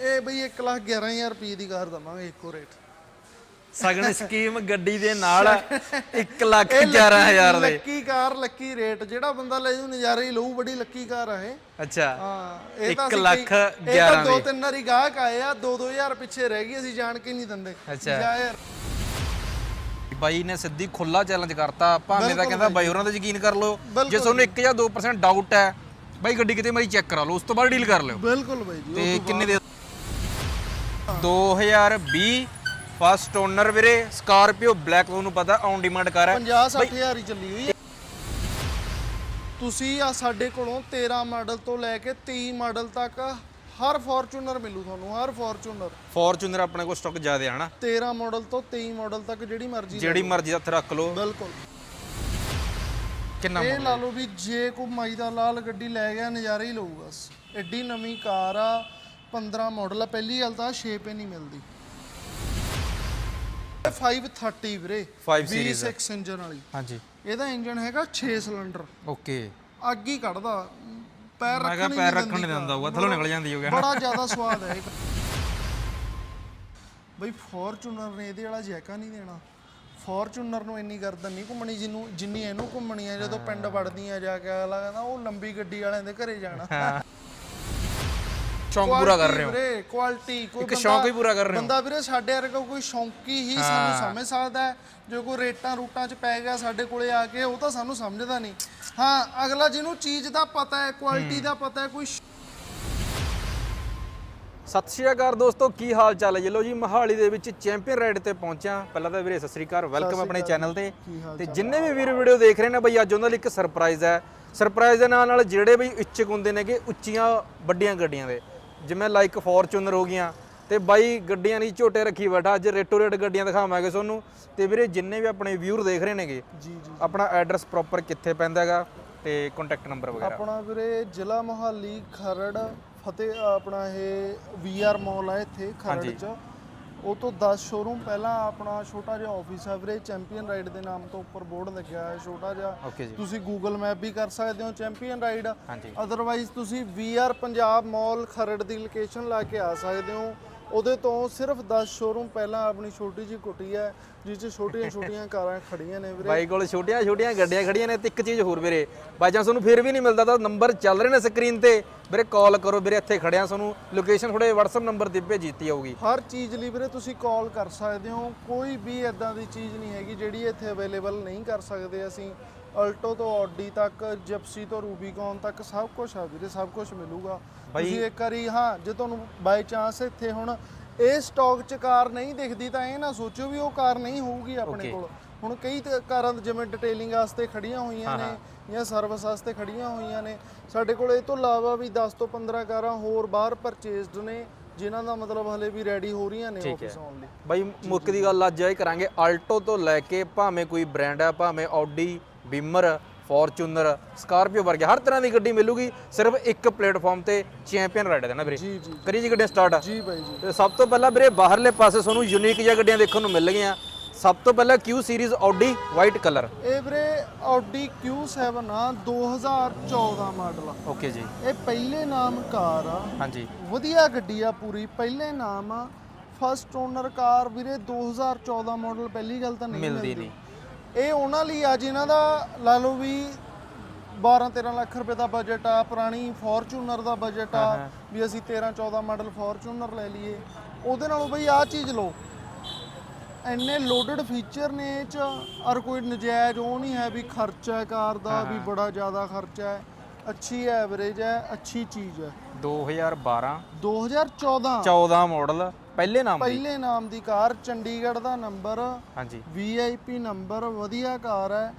ਇਹ ਬਈ 1 ਲੱਖ 11000 ਰੁਪਏ ਦੀ ਕਾਰ ਦਵਾਂਗੇ ਇੱਕੋ ਰੇਟ ਸਗਨ ਸਕੀਮ ਗੱਡੀ ਦੇ ਨਾਲ 1 ਲੱਖ 11000 ਦੇ। ਲੱਕੀ ਕਾਰ ਲੱਕੀ ਰੇਟ ਜਿਹੜਾ ਬੰਦਾ ਲੈ ਜੂ ਨਜ਼ਾਰੇ ਹੀ ਲਊ ਬੜੀ ਲੱਕੀ ਕਾਰ ਆ ਇਹ। ਅੱਛਾ। ਹਾਂ ਇਹ ਤਾਂ ਅਸੀਂ ਲੱਖ ਕਈ- ਇਹ ਗਿਆਰਾਂ ਤਾਂ ਦੋ ਦੀ। ਤਿੰਨ ਵਾਰੀ ਗਾਹਕ ਆਏ ਆ 2-2000 ਪਿੱਛੇ ਰਹਿ ਗਈ ਅਸੀਂ ਜਾਣ ਕੇ ਨਹੀਂ ਦਿੰਦੇ। ਅੱਛਾ। ਯਾਰ। ਬਾਈ ਨੇ ਸਿੱਧੀ ਖੁੱਲਾ ਚੈਲੰਜ ਕਰਤਾ ਭਾਵੇਂ ਤਾਂ ਕਹਿੰਦਾ ਬਾਈ ਹੋਰਾਂ ਤੇ ਯਕੀਨ ਕਰ ਲਓ ਜੇ ਤੁਹਾਨੂੰ 1 ਜਾਂ 2% ਡਾਊਟ ਹੈ ਬਾਈ ਗੱਡੀ ਕਿਤੇ ਮੇਰੀ ਚੈੱਕ ਕਰਾ ਲਓ ਉਸ ਤੋਂ ਬਾਅਦ ਡੀਲ ਕਰ ਲਿਓ। ਬਿਲਕੁਲ ਬਾਈ ਜੀ ਤੇ ਕਿੰਨੇ ਦੇ 2020 ਫਸਟ ਓਨਰ ਵੀਰੇ ਸਕਾਰਪੀਓ ਬਲੈਕ ਤੁਹਾਨੂੰ ਪਤਾ ਔਨ ਡਿਮਾਂਡ ਕਾਰ ਹੈ। 50-60000 ਹੀ ਚੱਲੀ ਹੋਈ ਹੈ। ਤੁਸੀਂ ਆ ਸਾਡੇ ਕੋਲੋਂ 13 ਮਾਡਲ ਤੋਂ ਲੈ ਕੇ 23 ਮਾਡਲ ਤੱਕ ਹਰ ਫੋਰਚੂਨਰ ਮਿਲੂ ਤੁਹਾਨੂੰ ਹਰ ਫੋਰਚੂਨਰ ਫੋਰਚੂਨਰ ਆਪਣੇ ਕੋਲ ਸਟਾਕ ਜ਼ਿਆਦਾ ਹੈ ਨਾ। 13 ਮਾਡਲ ਤੋਂ 23 ਮਾਡਲ ਤੱਕ ਜਿਹੜੀ ਮਰਜ਼ੀ ਜਿਹੜੀ ਮਰਜ਼ੀ ਹੱਥ ਰੱਖ ਲਓ। ਬਿਲਕੁਲ। ਕਿੰਨਾ ਇਹ ਲਾ ਲਓ ਵੀ ਜੇ ਕੋਈ ਮਾਈ ਦਾ ਲਾਲ ਗੱਡੀ ਲੈ ਗਿਆ ਨਜ਼ਾਰਾ ਹੀ ਲਊ ਬਸ। ਐਡੀ ਨਵੀਂ ਕਾਰ ਆ 15 ਮਾਡਲ ਆ ਪਹਿਲੀ ਗੱਲ ਤਾਂ ਸ਼ੇਪ ਹੀ ਨਹੀਂ ਮਿਲਦੀ। 530 ਵੀਰੇ 5 series ਆ। 6 ਇੰਜਨ ਵਾਲੀ। ਹਾਂਜੀ। ਇਹਦਾ ਇੰਜਨ ਹੈਗਾ 6 ਸਿਲੰਡਰ ਓਕੇ। ਅੱਗ ਹੀ ਕੱਢਦਾ। ਪੈਰ ਮੈਂ ਕਿਹਾ ਰੱਖਣ ਹੀ ਪੈਰ ਰੱਖਣ ਨਹੀਂ ਦਿੰਦੀ ਹੋਊਗਾ ਥੱਲੋਂ ਨਿਕਲ ਜਾਂਦੀ ਹੋਊਗਾ। ਬੜਾ ਜ਼ਿਆਦਾ ਸਵਾਦ ਹੈ ਇਹ। ਬਈ ਫੋਰਚੂਨਰ ਨੇ ਇਹਦੇ ਵਾਲਾ ਜੈਕਾ ਨਹੀਂ ਦੇਣਾ। ਫੋਰਚੂਨਰ ਨੂੰ ਇੰਨੀ ਗਰਦਨ ਨਹੀਂ ਘੁੰਮਣੀ ਜਿੰਨੂੰ ਜਿੰਨੀ ਇਹਨੂੰ ਘੁੰਮਣੀ ਆ ਜਦੋਂ ਪਿੰਡ ਵੜਦੀਆਂ ਜਾ ਕੇ ਅਗਲਾ ਕਹਿੰਦਾ ਉਹ ਲੰਬੀ ਗੱਡੀ ਵਾਲਿਆਂ ਦੇ ਘਰੇ ਜਾਣਾ। ਸ਼ੌਂਕ ਪੂਰਾ ਕਰ ਰਹੇ ਹੋ। ਵੀਰੇ ਕੁਆਲਿਟੀ ਕੋਈ ਇੱਕ ਸ਼ੌਂਕ ਹੀ ਪੂਰਾ ਕਰ ਰਹੇ ਹੋ। ਬੰਦਾ ਵੀਰੇ ਸਾਡੇ ਵਰਗਾ ਕੋਈ ਸ਼ੌਂਕੀ ਹੀ ਸਾਨੂੰ ਸਮਝ ਸਕਦਾ ਹੈ। ਜੋ ਕੋਈ ਰੇਟਾਂ ਰੂਟਾਂ 'ਚ ਪੈ ਗਿਆ ਸਾਡੇ ਕੋਲੇ ਆ ਕੇ ਉਹ ਤਾਂ ਸਾਨੂੰ ਸਮਝਦਾ ਨਹੀਂ। ਹਾਂ ਅਗਲਾ ਜਿਹਨੂੰ ਚੀਜ਼ ਦਾ ਪਤਾ ਹੈ ਕੁਆਲਿਟੀ ਦਾ ਪਤਾ ਹੈ ਕੋਈ ਸਤਿ ਸ਼੍ਰੀ ਅਕਾਲ ਦੋਸਤੋ ਕੀ ਹਾਲ ਚਾਲ ਹੈ? ਜੀ ਲੋ ਜੀ ਮਹਾਲੀ ਦੇ ਵਿੱਚ ਚੈਂਪੀਅਨ ਰਾਈਡ ਤੇ ਪਹੁੰਚਿਆ। ਪਹਿਲਾਂ ਤਾਂ ਵੀਰੇ ਸਤਿ ਸ਼੍ਰੀ ਅਕਾਲ ਵੈਲਕਮ ਆਪਣੇ ਚੈਨਲ ਤੇ। ਤੇ ਜਿੰਨੇ ਵੀ ਵੀਰ ਵੀਡੀਓ ਦੇਖ ਰਹੇ ਨੇ ਬਈ ਅੱਜ ਉਹਨਾਂ ਲਈ ਇੱਕ ਸਰਪ੍ਰਾਈਜ਼ ਹੈ। ਸਰਪ੍ਰਾਈਜ਼ ਦੇ ਨਾਲ ਨਾਲ ਜਿਹੜੇ ਬਈ ਇੱਛੁਕ ਹੁੰਦੇ ਨੇਗੇ ਉੱਚੀਆਂ ਵੱਡੀਆਂ ਗੱਡੀਆਂ ਦੇ। ਜਿਵੇਂ ਲਾਈਕ ਫੋਰਚੂਨਰ ਹੋ ਗਈਆਂ ਤੇ ਬਾਈ ਗੱਡੀਆਂ ਦੀ ਝੋਟੇ ਰੱਖੀ ਬੈਠਾ ਅੱਜ ਰੇਟੋ ਰੇਟ ਗੱਡੀਆਂ ਦਿਖਾਵਾਂਗੇ ਤੁਹਾਨੂੰ। ਤੇ ਵੀਰੇ ਜਿੰਨੇ ਵੀ ਆਪਣੇ ਵਿਊਰ ਦੇਖ ਰਹੇ ਨੇਗੇ ਜੀ ਜੀ। ਆਪਣਾ ਐਡਰੈਸ ਪ੍ਰੋਪਰ ਕਿੱਥੇ ਪੈਂਦਾ ਹੈਗਾ ਤੇ ਕੰਟੈਕਟ ਨੰਬਰ ਵਗੈਰਾ। ਆਪਣਾ ਵੀਰੇ ਜ਼ਿਲ੍ਹਾ ਮੋਹਾਲੀ ਖਰੜ ਫਤਿਹ ਆਪਣਾ ਇਹ ਵੀਆਰ ਮਾਲ ਆ ਇੱਥੇ ਖਰੜ ਚ। ਉਹ ਤੋਂ 10 ਸ਼ੋਰੂਮ ਪਹਿਲਾਂ ਆਪਣਾ ਛੋਟਾ ਜਿਹਾ ਆਫਿਸ ਆ ਵੀਰੇ ਚੈਂਪੀਅਨ ਰਾਈਡ ਦੇ ਨਾਮ ਤੋਂ ਉੱਪਰ ਬੋਰਡ ਲੱਗਿਆ ਹੈ ਛੋਟਾ ਜਿਹਾ। ਜੀ। ਤੁਸੀਂ ਗੂਗਲ ਮੈਪ ਵੀ ਕਰ ਸਕਦੇ ਹੋ ਚੈਂਪੀਅਨ ਰਾਈਡ ਹਾਂਜੀ। ਅਦਰਵਾਈਜ਼ ਤੁਸੀਂ ਵੀਆਰ ਪੰਜਾਬ ਮਾਲ ਖਰੜ ਦੀ ਲੋਕੇਸ਼ਨ ਲਾ ਕੇ ਆ ਸਕਦੇ ਹੋ। ਉਹਦੇ ਤੋਂ ਸਿਰਫ 10 ਸ਼ੋਰੂਮ ਪਹਿਲਾਂ ਆਪਣੀ ਛੋਟੀ ਜਿਹੀ ਕੁਟੀ ਹੈ ਜਿਸ 'ਚ ਛੋਟੀਆਂ ਛੋਟੀਆਂ ਕਾਰਾਂ ਖੜੀਆਂ ਨੇ ਵੀਰੇ। ਬਾਈ ਕੋਲ ਛੋਟੀਆਂ ਛੋਟੀਆਂ ਗੱਡੀਆਂ ਖੜੀਆਂ ਨੇ ਤੇ ਇੱਕ ਚੀਜ਼ ਹੋਰ ਵੀਰੇ ਬਾਈ ਚਾਂਸ ਤੁਹਾਨੂੰ ਫਿਰ ਵੀ ਨਹੀਂ ਮਿਲਦਾ ਤਾਂ ਨੰਬਰ ਚੱਲ ਰਹੇ ਨੇ ਸਕਰੀਨ ਤੇ। ਵੀਰੇ ਕਾਲ ਕਰੋ ਵੀਰੇ ਇੱਥੇ ਖੜਿਆ ਤੁਹਾਨੂੰ। ਲੋਕੇਸ਼ਨ ਥੋੜੇ WhatsApp ਨੰਬਰ ਤੇ ਭੇਜੀ ਦਿੱਤੀ ਜਾਊਗੀ। ਹਰ ਚੀਜ਼ ਲਈ ਵੀਰੇ ਤੁਸੀਂ ਕਾਲ ਕਰ ਸਕਦੇ ਹੋ ਕੋਈ ਵੀ ਇਦਾਂ ਦੀ ਚੀਜ਼ ਨਹੀਂ ਹੈਗੀ ਜਿਹੜੀ ਇੱਥੇ ਅਵੇਲੇਬਲ ਨਹੀਂ ਕਰ ਸਕਦੇ ਅਸੀਂ। ਅਲਟੋ ਤੋਂ ਆਡੀ ਤੱਕ ਜਿਪਸੀ ਤੋਂ ਰੂਬੀਕੌਨ ਤੱਕ ਸਭ ਕੁਝ ਆ ਵੀਰੇ ਸਭ ਕੁਝ ਮਿਲੂਗਾ। ਤੁਸੀਂ ਇੱਕ ਵਾਰੀ ਹਾਂ ਜੇ ਤੁਹਾਨੂੰ ਬਾਈ ਚਾਂਸ ਇੱਥੇ ਹੁਣ ਇਹ ਸਟਾਕ 'ਚ ਕਾਰ ਨਹੀਂ ਦਿਖਦੀ ਤਾਂ ਇਹ ਨਾ ਸੋਚੋ ਵੀ ਉਹ ਕਾਰ ਨਹੀਂ ਹੋਊਗੀ ਆਪਣੇ ਕੋਲ। ਹੁਣ ਕਈ ਤੇ ਕਾਰਾਂ ਜਿਵੇਂ ਡਿਟੇਲਿੰਗ ਵਾਸਤੇ ਖੜੀਆਂ ਹੋਈਆਂ ਨੇ ਜਾਂ ਸਰਵਿਸ ਵਾਸਤੇ ਖੜੀਆਂ ਹੋਈਆਂ ਨੇ। ਸਾਡੇ ਕੋਲ ਇਹ ਤੋਂ ਇਲਾਵਾ ਵੀ 10 ਤੋਂ 15 ਕਾਰਾਂ ਹੋਰ ਬਾਹਰ ਪਰਚੇਸਡ ਨੇ ਜਿਨ੍ਹਾਂ ਦਾ ਮਤਲਬ ਹਲੇ ਵੀ ਰੈਡੀ ਹੋ ਰਹੀਆਂ ਨੇ ਆਫਿਸ ਆਉਣ ਲਈ। ਬਾਈ ਮੁੱਕ ਦੀ ਗੱਲ ਅੱਜ ਇਹ ਕਰਾਂਗੇ ਆਲਟੋ ਤੋਂ ਲੈ ਕੇ ਭਾਵੇਂ ਕੋਈ ਬ੍ਰਾਂਡ ਹੈ ਭਾਵੇਂ ਆਡੀ ਬੀਮਰ ਫੋਰਚੂਨਰ ਸਕਾਰਪੀਓ ਵਰਗੇ ਹਰ ਤਰ੍ਹਾਂ ਦੀ ਗੱਡੀ ਮਿਲੂਗੀ ਸਿਰਫ ਇੱਕ ਪਲੇਟਫਾਰਮ ਤੇ ਚੈਂਪੀਅਨ ਰਾਈਡ ਦੇਣਾ ਵੀਰੇ? ਜੀ ਜੀ ਕਰੀ ਜੀ ਗੱਡੀਆਂ ਸਟਾਰਟ ਜੀ ਬਾਈ ਜੀ। ਤੇ ਸਭ ਤੋਂ ਪਹਿਲਾਂ ਵੀਰੇ ਬਾਹਰਲੇ ਪਾਸੇ ਤੁਹਾਨੂੰ ਯੂਨੀਕ ਜਿਹੀਆਂ ਗੱਡੀਆਂ ਦੇਖਣ ਨੂੰ ਮਿਲ ਗਈਆਂ। ਸਭ ਤੋਂ ਪਹਿਲਾਂ Q series Audi white colour ਇਹ ਵੀਰੇ ਆਡੀ Q7 ਆ 2014 ਮਾਡਲ ਆ। ਓਕੇ ਜੀ। ਇਹ ਪਹਿਲੇ ਨਾਮ ਕਾਰ ਆ। ਹਾਂਜੀ। ਵਧੀਆ ਗੱਡੀ ਆ ਪੂਰੀ ਪਹਿਲੇ ਨਾਮ ਆ। ਫਸਟ ਓਨਰ ਕਾਰ ਵੀਰੇ 2014 ਮਾਡਲ ਪਹਿਲੀ ਗੱਲ ਤਾਂ ਨਹੀਂ ਮਿਲਦੀ। ਨਹੀਂ। ਇਹ ਉਹਨਾਂ ਲਈ ਆ ਜਿਨ੍ਹਾਂ ਦਾ ਲਾ ਲਓ ਵੀ 12 13 ਲੱਖ ਰੁਪਏ ਦਾ ਬਜਟ ਆ ਪੁਰਾਣੀ ਫੋਰਚੂਨਰ ਦਾ ਬਜਟ ਆ ਵੀ ਅਸੀਂ 13 14 ਮਾਡਲ ਫੋਰਚੂਨਰ ਲੈ ਲਈਏ। ਉਹਦੇ ਨਾਲੋਂ ਬਈ ਆ ਚੀਜ਼ ਲਓ। ਇੰਨੇ ਲੋਡਡ ਫੀਚਰ ਨੇ ਇਹ ਚ ਔਰ ਕੋਈ ਨਜਾਇਜ਼ ਉਹ ਨਹੀਂ ਹੈ ਵੀ ਖਰਚਾ ਹੈ ਕਾਰ ਦਾ ਵੀ ਬੜਾ ਜ਼ਿਆਦਾ ਖਰਚਾ ਹੈ। ਅੱਛੀ ਐਵਰੇਜ ਹੈ ਅੱਛੀ ਚੀਜ਼ ਹੈ। 2012 2014 14 ਮਾਡਲ ਪਹਿਲੇ ਨਾਮ ਦੀ? ਪਹਿਲੇ ਨਾਮ ਦੀ ਕਾਰ ਚੰਡੀਗੜ੍ਹ ਦਾ ਨੰਬਰ ਹਾਂਜੀ। ਵੀਆਈਪੀ ਨੰਬਰ ਵਧੀਆ ਕਾਰ ਹੈ।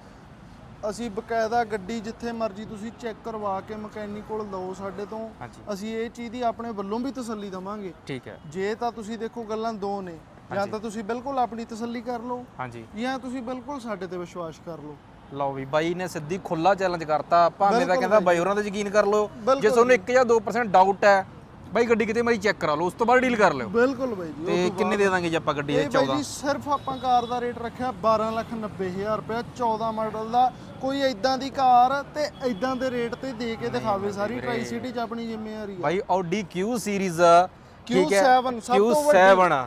ਅਸੀਂ ਬਕਾਇਦਾ ਗੱਡੀ ਜਿੱਥੇ ਮਰਜ਼ੀ ਤੁਸੀਂ ਚੈੱਕ ਕਰਵਾ ਕੇ ਮਕੈਨਿਕ ਕੋਲ ਲਓ ਸਾਡੇ ਤੋਂ। ਹਾਂਜੀ। ਅਸੀਂ ਇਹ ਚੀਜ਼ ਦੀ ਆਪਣੇ ਵੱਲੋਂ ਵੀ ਤਸੱਲੀ ਦਵਾਂਗੇ। ਠੀਕ ਹੈ। ਜੇ ਤਾਂ ਤੁਸੀਂ ਦੇਖੋ ਗੱਲਾਂ ਦੋ ਨੇ। ਜਾਂ ਤਾਂ ਤੁਸੀਂ ਬਿਲਕੁਲ ਆਪਣੀ ਤਸੱਲੀ ਕਰ ਲਓ। ਹਾਂਜੀ। ਜਾਂ ਤੁਸੀਂ ਬਿਲਕੁਲ ਸਾਡੇ ਤੇ ਵਿਸ਼ਵਾਸ ਕਰ ਲਓ। ਲਓ ਵੀ ਬਾਈ ਨੇ ਸਿੱਧੀ ਖੁੱਲਾ ਚੈਲੰਜ ਕਰਤਾ। ਭਾਵੇਂ ਤਾਂ ਕਹਿੰਦਾ ਬਾਈ। ਹੋਰਾਂ ਤੇ ਯਕੀਨ ਕਰ ਲਓ। ਬਿਲਕੁਲ ਜੇ। ਤੁਹਾਨੂੰ 1 ਜਾਂ 2% ਡਾਊਟ ਹੈ ਬਾਈ ਗੱਡੀ ਕਿਤੇ ਮੇਰੀ ਚੈੱਕ ਕਰਾ ਲਓ ਉਸ ਤੋਂ ਬਾਅਦ ਡੀਲ ਕਰ ਲਿਓ। ਬਿਲਕੁਲ ਬਾਈ ਜੀ ਤੇ ਕਿੰਨੇ ਦੇ ਦਾਂਗੇ ਜੇ ਆਪਾਂ ਗੱਡੀ ਇਹ ਇਹ ਬਾਈ ਜੀ ਸਿਰਫ ਆਪਾਂ ਕਾਰ ਦਾ ਰੇਟ ਰੱਖਿਆ 12 ਲੱਖ 90 ਹਜ਼ਾਰ ਰੁਪਏ 14 ਮਾਡਲ ਦਾ। ਕੋਈ ਐਦਾਂ ਦੀ ਕਾਰ ਤੇ ਐਦਾਂ ਦੇ ਰੇਟ ਤੇ ਦੇ ਕੇ ਦਿਖਾਵੇ ਸਾਰੀ ਟਰਾਈ ਸਿਟੀ ਚ ਆਪਣੀ ਜ਼ਿੰਮੇਵਾਰੀ ਬਾਈ ਆਡੀ Q ਸੀਰੀਜ਼ ਠੀਕ ਹੈ? Q7 ਸਭ ਤੋਂ Q7